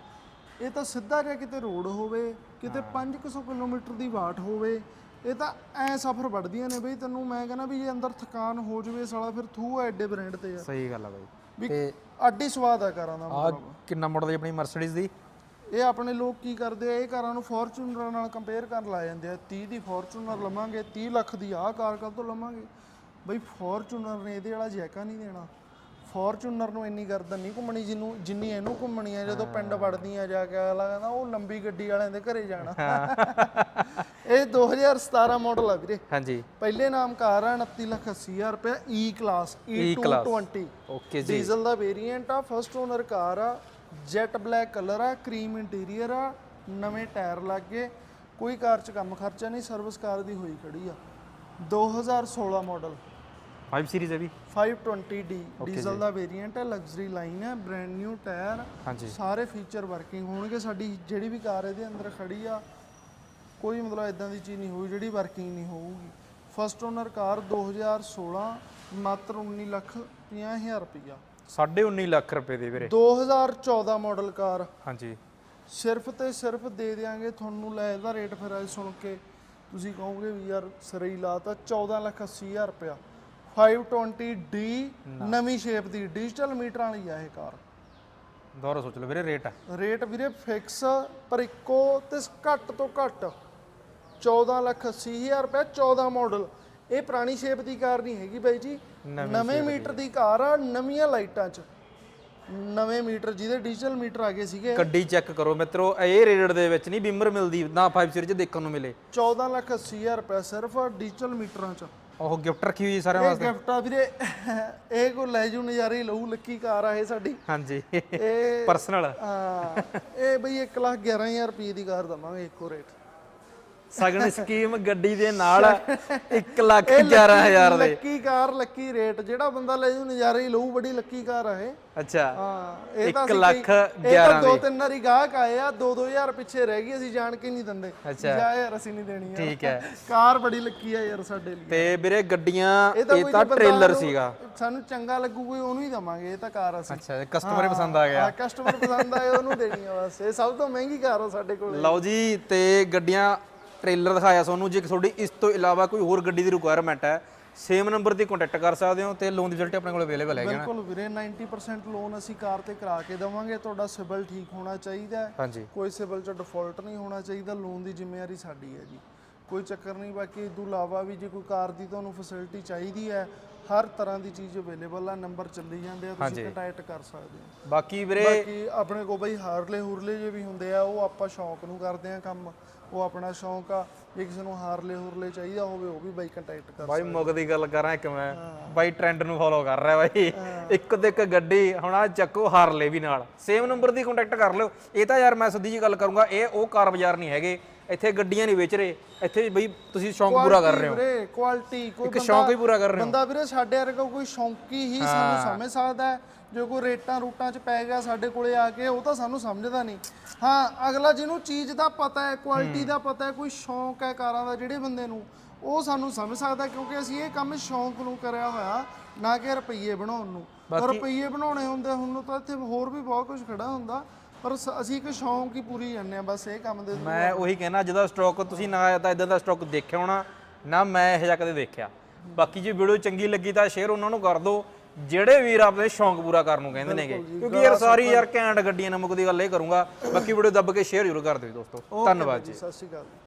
ਇਹ ਤਾਂ ਸਿੱਧਾ ਜਿਹਾ ਕਿਤੇ ਰੋਡ ਹੋਵੇ ਕਿਤੇ 500 ਕਿਲੋਮੀਟਰ ਦੀ ਵਾਟ ਹੋਵੇ ਇਹ ਤਾਂ ਐ ਸਫ਼ਰ ਵੱਢਦੀਆਂ ਨੇ ਬਈ ਤੈਨੂੰ ਮੈਂ ਕਹਿੰਦਾ ਵੀ ਜੇ ਅੰਦਰ ਥਕਾਨ ਹੋ ਜਵੇ ਸਾਲਾ ਫਿਰ ਥੂ ਆ ਐਡੇ ਬ੍ਰਾਂਡ ਤੇ ਆ। ਸਹੀ ਗੱਲ ਆ ਬਾਈ। ਵੀ ਤੇ ਅੱਡੀ ਸਵਾਦ ਆ ਕਾਰਾਂ ਦਾ ਆ ਕਿੰਨਾ ਮਾਡਲ ਹੈ ਆਪਣੀ ਮਰਸੀਡੀਜ਼ ਦੀ? ਇਹ ਆਪਣੇ ਲੋਕ ਕੀ ਕਰਦੇ ਆ ਇਹ ਕਾਰਾਂ ਨੂੰ ਫੋਰਚੂਨਰ ਨਾਲ ਕੰਪੇਅਰ ਕਰਨ ਲਾ ਜਾਂਦੇ ਆ। 30 ਦੀ ਫੋਰਚੂਨਰ ਲਵਾਂਗੇ 30 ਲੱਖ ਦੀ ਆਹ ਕਾਰ ਕਦ ਤੋਂ ਲਵਾਂਗੇ? ਬਈ ਫੋਰਚੂਨਰ ਨੇ ਇਹਦੇ ਵਾਲਾ ਜੈਕਾ ਨਹੀਂ ਦੇਣਾ। ਫੋਰਚੂਨਰ ਨੂੰ ਇੰਨੀ ਗਰਦਨ ਨਹੀਂ ਘੁੰਮਣੀ ਜਿੰਨੂੰ ਜਿੰਨੀ ਇਹਨੂੰ ਘੁੰਮਣੀ ਆ ਜਦੋਂ ਪਿੰਡ ਵੜਦੀਆਂ ਜਾ ਕੇ ਅਗਲਾ ਕਹਿੰਦਾ ਉਹ ਲੰਬੀ ਗੱਡੀ ਵਾਲਿਆਂ ਦੇ ਘਰੇ ਜਾਣਾ। ਇਹ 2017 ਮਾਡਲ ਆ ਵੀਰੇ। ਹਾਂਜੀ। ਪਹਿਲੇ ਨਾਮ ਕਾਰ ਆ 29 ਲੱਖ 80 ਹਜ਼ਾਰ ਰੁਪਏ ਈ ਕਲਾਸ E220 ਓਕੇ ਜੀ। ਡੀਜ਼ਲ ਦਾ ਵੇਰੀਐਂਟ ਆ ਫਸਟ ਓਨਰ ਕਾਰ ਆ ਜੈਟ ਬਲੈਕ ਕਲਰ ਆ ਕਰੀਮ ਇੰਟੀਰੀਅਰ ਆ ਨਵੇਂ ਟਾਇਰ ਲੱਗੇ। ਕੋਈ ਕਾਰ 'ਚ ਕੰਮ ਖਰਚਾ ਨਹੀਂ ਸਰਵਿਸ ਕਾਰ ਦੀ ਹੋਈ ਖੜੀ ਆ। 2016 ਮਾਡਲ 5 ਸੀਰੀਜ਼ ਹੈ ਵੀ? 520D ਡੀਜ਼ਲ ਦਾ ਵੇਰੀਐਂਟ ਹੈ ਲਗਜ਼ਰੀ ਲਾਈਨ ਹੈ ਬ੍ਰਾਂਡ ਨਿਊ ਟਾਇਰ ਸਾਰੇ ਫੀਚਰ ਵਰਕਿੰਗ ਹੋਣਗੇ। ਸਾਡੀ ਜਿਹੜੀ ਵੀ ਕਾਰ ਇਹਦੇ ਅੰਦਰ ਖੜੀ ਆ ਕੋਈ ਮਤਲਬ ਇਦਾਂ ਦੀ ਚੀਜ਼ ਨਹੀਂ ਹੋਊ ਜਿਹੜੀ ਵਰਕਿੰਗ ਨਹੀਂ ਹੋਊਗੀ। ਫਸਟ ਓਨਰ ਕਾਰ 2016 ਮਾਤਰ 19 ਲੱਖ 50 ਹਜ਼ਾਰ ਰੁਪਈਆ। 19.5 ਲੱਖ ਰੁਪਏ ਦੀ ਵੀਰੇ। 2014 ਮਾਡਲ ਕਾਰ ਹਾਂਜੀ। ਸਿਰਫ ਤੇ ਸਿਰਫ ਦੇ ਦੇਾਂਗੇ ਤੁਹਾਨੂੰ ਲੈ ਇਹਦਾ ਰੇਟ ਫਿਰ ਅੱਜ ਸੁਣ ਕੇ। ਤੁਸੀਂ ਕਹੋਗੇ ਵੀ ਯਾਰ ਸਰਈ ਲਾਤਾ 14 ਲੱਖ 80 ਹਜ਼ਾਰ ਰੁਪਇਆ। 520D ਨਵੀਂ ਸ਼ੇਪ ਦੀ ਡਿਜੀਟਲ ਮੀਟਰਾਂ ਵਾਲੀ ਆ ਇਹ ਕਾਰ ਦੁਬਾਰਾ ਸੋਚ ਲਓ ਵੀਰੇ ਰੇਟ। ਰੇਟ ਵੀਰੇ ਫਿਕਸ ਪਰ ਇੱਕੋ ਤੇ ਘੱਟ ਤੋਂ ਘੱਟ। 14 ਲੱਖ 80 ਹਜ਼ਾਰ ਰੁਪਏ 14 ਮਾਡਲ। ਇਹ ਪੁਰਾਣੀ ਸ਼ੇਪ ਦੀ ਕਾਰ ਨਹੀਂ ਹੈਗੀ ਬਾਈ ਜੀ। ਨਵੇਂ ਮੀਟਰ ਦੀ ਕਾਰ ਆ ਨਵੀਆਂ ਲਾਈਟਾਂ 'ਚ। ਨਵੇਂ ਮੀਟਰ ਜਿਹਦੇ ਡਿਜੀਟਲ ਮੀਟਰ ਆ ਗਏ ਸੀਗੇ। ਗੱਡੀ ਚੈੱਕ ਕਰੋ ਮਿੱਤਰੋ ਇਹ ਰੇਟ ਦੇ ਵਿੱਚ ਨਹੀਂ ਬਿਮਰ ਮਿਲਦੀ ਨਾ 5 ਸੀਰੀਜ਼ ਦੇਖਣ ਨੂੰ ਮਿਲੇ। 14 ਲੱਖ 80 ਹਜ਼ਾਰ ਰੁਪਏ ਸਿਰਫ ਡਿਜੀਟਲ ਮੀਟਰਾਂ 'ਚ। ਉਹ ਗਿਫਟ ਰੱਖੀ ਹੋਈ ਸਾਰਿਆਂ ਇਹ ਵਾਸਤੇ। ਗਿਫਟ ਆ ਵੀਰੇ ਇਹ ਕੋ ਲੈ ਜੂ ਨਜ਼ਾਰੇ ਹੀ ਲਊ ਲੱਕੀ ਕਾਰ ਆ ਇਹ ਸਾਡੀ। ਹਾਂਜੀ। ਇਹ ਪਰਸਨਲ ਹਾਂ ਇਹ ਬਈ 1 ਲੱਖ 11000 ਰੁਪਏ ਦੀ ਕਾਰ ਦਵਾਂਗੇ ਇੱਕੋ ਰੇਟ ਸਗਨ ਸਕੀਮ ਗੱਡੀ ਦੇ ਨਾਲ 1 ਲੱਖ 11000 ਦੇ। ਲੱਕੀ ਕਾਰ ਲੱਕੀ ਰੇਟ ਜਿਹੜਾ ਬੰਦਾ ਲੈ ਜੂ ਨਜ਼ਾਰੇ ਹੀ ਲਊ ਬੜੀ ਲੱਕੀ ਕਾਰ ਆ ਇਹ। ਅੱਛਾ। ਹਾਂ ਇਹ ਤਾਂ ਇੱਕ ਅਸੀਂ ਲੱਖ ਕਈ- ਇਹ ਤਾਂ ਗਿਆਰਾਂ ਦੋ ਦੀ। ਤਿੰਨ ਵਾਰੀ ਗਾਹਕ ਆਏ ਆ 2-2000 ਪਿੱਛੇ ਰਹਿ ਗਈ ਅਸੀਂ ਜਾਣ ਕੇ ਨਹੀਂ ਦਿੰਦੇ। ਅੱਛਾ। ਯਾਰ ਅਸੀਂ ਨਹੀਂ ਦੇਣੀ ਠੀਕ ਹੈ। ਕਾਰ ਬੜੀ ਲੱਕੀ ਆ ਯਾਰ ਸਾਡੇ ਲਈ। ਤੇ ਵੀਰੇ ਗੱਡੀਆਂ ਇਹ ਤਾਂ ਇਹ ਟ੍ਰੇਲਰ ਸੀਗਾ। ਸਾਨੂੰ ਚੰਗਾ ਲੱਗੂ ਕੋਈ ਉਹਨੂੰ ਹੀ ਦਵਾਂਗੇ ਇਹ ਤਾਂ ਕਾਰ ਅਸੀਂ। ਅੱਛਾ ਕਸਟਮਰ ਹੀ ਪਸੰਦ ਆ ਗਿਆ। ਕਸਟਮਰ ਪਸੰਦ ਆਏ ਉਹਨੂੰ ਦੇਣੀ ਆ ਬਸ। ਇਹ ਸਭ ਤੋਂ ਮਹਿੰਗੀ ਕਾਰ ਆ ਸਾਡੇ ਕੋਲ। ਲਓ ਜੀ ਤੇ ਗੱਡੀਆਂ ਟ੍ਰੇਲਰ ਦਿਖਾਇਆ ਤੁਹਾਨੂੰ ਜੇ ਤੁਹਾਡੀ ਇਸ ਤੋਂ ਇਲਾਵਾ ਕੋਈ ਹੋਰ ਗੱਡੀ ਦੀ ਰਿਕੁਆਇਰਮੈਂਟ ਹੈ ਸੇਮ ਨੰਬਰ ਤੇ ਕੰਟੈਕਟ ਕਰ ਸਕਦੇ ਹੋ ਤੇ ਲੋਨ ਦੀ ਫੈਸਿਲਿਟੀ ਆਪਣੇ ਕੋਲ ਅਵੇਲੇਬਲ ਹੈਗੀ ਨਾ? ਬਿਲਕੁਲ ਵੀਰੇ 90% ਲੋਨ ਅਸੀਂ ਕਾਰ ਤੇ ਕਰਾ ਕੇ ਦਵਾਂਗੇ ਤੁਹਾਡਾ ਸਿਬਲ ਠੀਕ ਹੋਣਾ ਚਾਹੀਦਾ ਹੈ। ਕੋਈ ਸਿਬਲ ਚ ਡਿਫਾਲਟ ਨਹੀਂ ਹੋਣਾ ਚਾਹੀਦਾ ਲੋਨ ਦੀ ਜ਼ਿੰਮੇਵਾਰੀ ਸਾਡੀ ਹੈ ਜੀ। ਕੋਈ ਚੱਕਰ ਨਹੀਂ ਬਾਕੀ ਇਸ ਤੋਂ ਇਲਾਵਾ ਵੀ ਜੇ ਕੋਈ ਕਾਰ ਦੀ ਤੁਹਾਨੂੰ ਫੈਸਿਲਿਟੀ ਚਾਹੀਦੀ ਹੈ ਹਰ ਤਰ੍ਹਾਂ ਦੀ ਚੀਜ਼ ਅਵੇਲੇਬਲ ਆ ਨੰਬਰ ਚੱਲੀ ਜਾਂਦੇ ਆ ਤੁਸੀਂ ਕੰਟੈਕਟ ਕਰ ਸਕਦੇ ਹੋ। ਬਾਕੀ ਵੀਰੇ ਬਾਕੀ ਆਪਣੇ ਕੋਲ ਬਈ ਹਾਰਲੇ ਹੁਰਲੇ ਜੇ ਵੀ ਹੁੰਦੇ ਆ ਉਹ ਆਪਾਂ ਸ਼ੌਂਕ ਨੂੰ ਕਰਦੇ ਆ ਕੰਮ। ਉਹ ਆਪਣਾ ਸ਼ੌਂਕ ਆ ਜੇ ਕਿਸੇ ਨੂੰ ਹਾਰਲੇ ਹੁਰਲੇ ਚਾਹੀਦਾ ਹੋਵੇ ਉਹ ਵੀ ਬਾਈ ਕੰਟੈਕਟ ਕਰ ਬਾਈ ਮੁੱਕ ਦੀ ਗੱਲ ਕਰਾਂ ਇੱਕ ਮੈਂ। ਬਾਈ ਟ੍ਰੈਂਡ ਨੂੰ ਫੋਲੋ ਕਰ ਰਿਹਾ ਬਾਈ। ਇੱਕ ਤੇ ਇੱਕ ਗੱਡੀ ਹੁਣ ਆ ਚੱਕੋ ਹਾਰਲੇ ਵੀ ਨਾਲ। ਸੇਮ ਨੰਬਰ ਦੀ ਕੰਟੈਕਟ ਕਰ ਲਿਓ। ਇਹ ਤਾਂ ਯਾਰ ਮੈਂ ਸਿੱਧੀ ਜੀ ਗੱਲ ਕਰੂੰਗਾ ਇਹ ਉਹ ਕਾਰ ਬਾਜ਼ਾਰ ਨਹੀਂ ਹੈਗੇ। ਇੱਥੇ ਗੱਡੀਆਂ ਨਹੀਂ ਵੇਚ ਰਹੇ। ਇੱਥੇ ਬਈ ਤੁਸੀਂ ਸ਼ੌਂਕ ਪੂਰਾ ਕਰ ਰਹੇ ਹੋ। ਵੀਰੇ ਕੁਆਲਿਟੀ ਕੋਈ ਇੱਕ ਸ਼ੌਂਕ ਹੀ ਪੂਰਾ ਕਰ ਰਹੇ ਹੋ। ਬੰਦਾ ਵੀਰੇ ਸਾਡੇ ਵਰਗਾ ਕੋਈ ਸ਼ੌਂਕੀ ਹੀ ਸਾਨੂੰ ਸਮਝ ਸਕਦਾ ਹੈ। ਜੋ ਕੋਈ ਰੇਟਾਂ ਰੂਟਾਂ 'ਚ ਪੈ ਗਿਆ ਸਾਡੇ ਕੋਲੇ ਆ ਕੇ ਉਹ ਤਾਂ ਸਾਨੂੰ ਸਮਝਦਾ ਨਹੀਂ। ਹਾਂ ਅਗਲਾ ਜਿਹਨੂੰ ਚੀਜ਼ ਦਾ ਪਤਾ ਹੈ ਕੁਆਲਿਟੀ ਦਾ ਪਤਾ ਹੈ ਕੋਈ ਸ਼ੌਂਕ ਹੈ ਕਾਰਾਂ ਦਾ ਜਿਹੜੇ ਬੰਦੇ ਨੂੰ ਉਹ ਸਾਨੂੰ ਸਮਝ ਸਕਦਾ ਕਿਉਂਕਿ ਅਸੀਂ ਇਹ ਕੰਮ ਸ਼ੌਂਕ ਨੂੰ ਕਰਿਆ ਹੋਇਆ ਨਾ ਕਿ ਰੁਪਈਏ ਬਣਾਉਣ ਨੂੰ। ਰੁਪਈਏ ਬਣਾਉਣੇ ਹੁੰਦੇ ਹੁਣ ਤਾਂ ਇੱਥੇ ਹੋਰ ਵੀ ਬਹੁਤ ਕੁਝ ਖੜਾ ਹੁੰਦਾ। ਪਰ ਸ- ਅਸੀਂ ਇੱਕ ਸ਼ੌਂਕ ਹੀ ਪੂਰੀ ਜਾਂਦੇ ਆ ਬਸ ਇਹ ਕੰਮ ਦੇ ਮੈਂ ਉਹੀ ਕਹਿਣਾ ਜਿਹਦਾ ਸਟਾਕ ਤੁਸੀਂ ਨਾ ਤਾਂ ਇਦਾਂ ਦਾ ਸਟਾਕ ਦੇਖਿਆ ਹੋਣਾ ਨਾ ਮੈਂ ਇਹ ਜਿਹਾ ਕਦੇ ਦੇਖਿਆ। ਬਾਕੀ ਜੇ ਵੀਡੀਓ ਚੰਗੀ ਲੱਗੀ ਤਾਂ ਸ਼ੇਅਰ ਉਹਨਾਂ ਨੂੰ ਕਰ ਦਿਓ ਜਿਹੜੇ ਵੀਰ ਆਪਣੇ ਸ਼ੌਂਕ ਪੂਰਾ ਕਰਨ ਨੂੰ ਕਹਿੰਦੇ ਨੇਗੇ। ਕਿਉਂਕਿ ਯਾਰ ਸਾਰੀ ਯਾਰ ਘੈਂਟ ਗੱਡੀਆਂ ਨਾਲ ਮੁੱਕਦੀ ਗੱਲ ਇਹ ਕਰੂੰਗਾ। ਬਾਕੀ ਵੀਡੀਓ ਦੱਬ ਕੇ ਸ਼ੇਅਰ ਜ਼ਰੂਰ ਕਰ ਦਿਓ ਦੋਸਤੋ। ਧੰਨਵਾਦ ਜੀ। ਸਤਿ ਸ਼੍ਰੀ ਅਕਾਲ।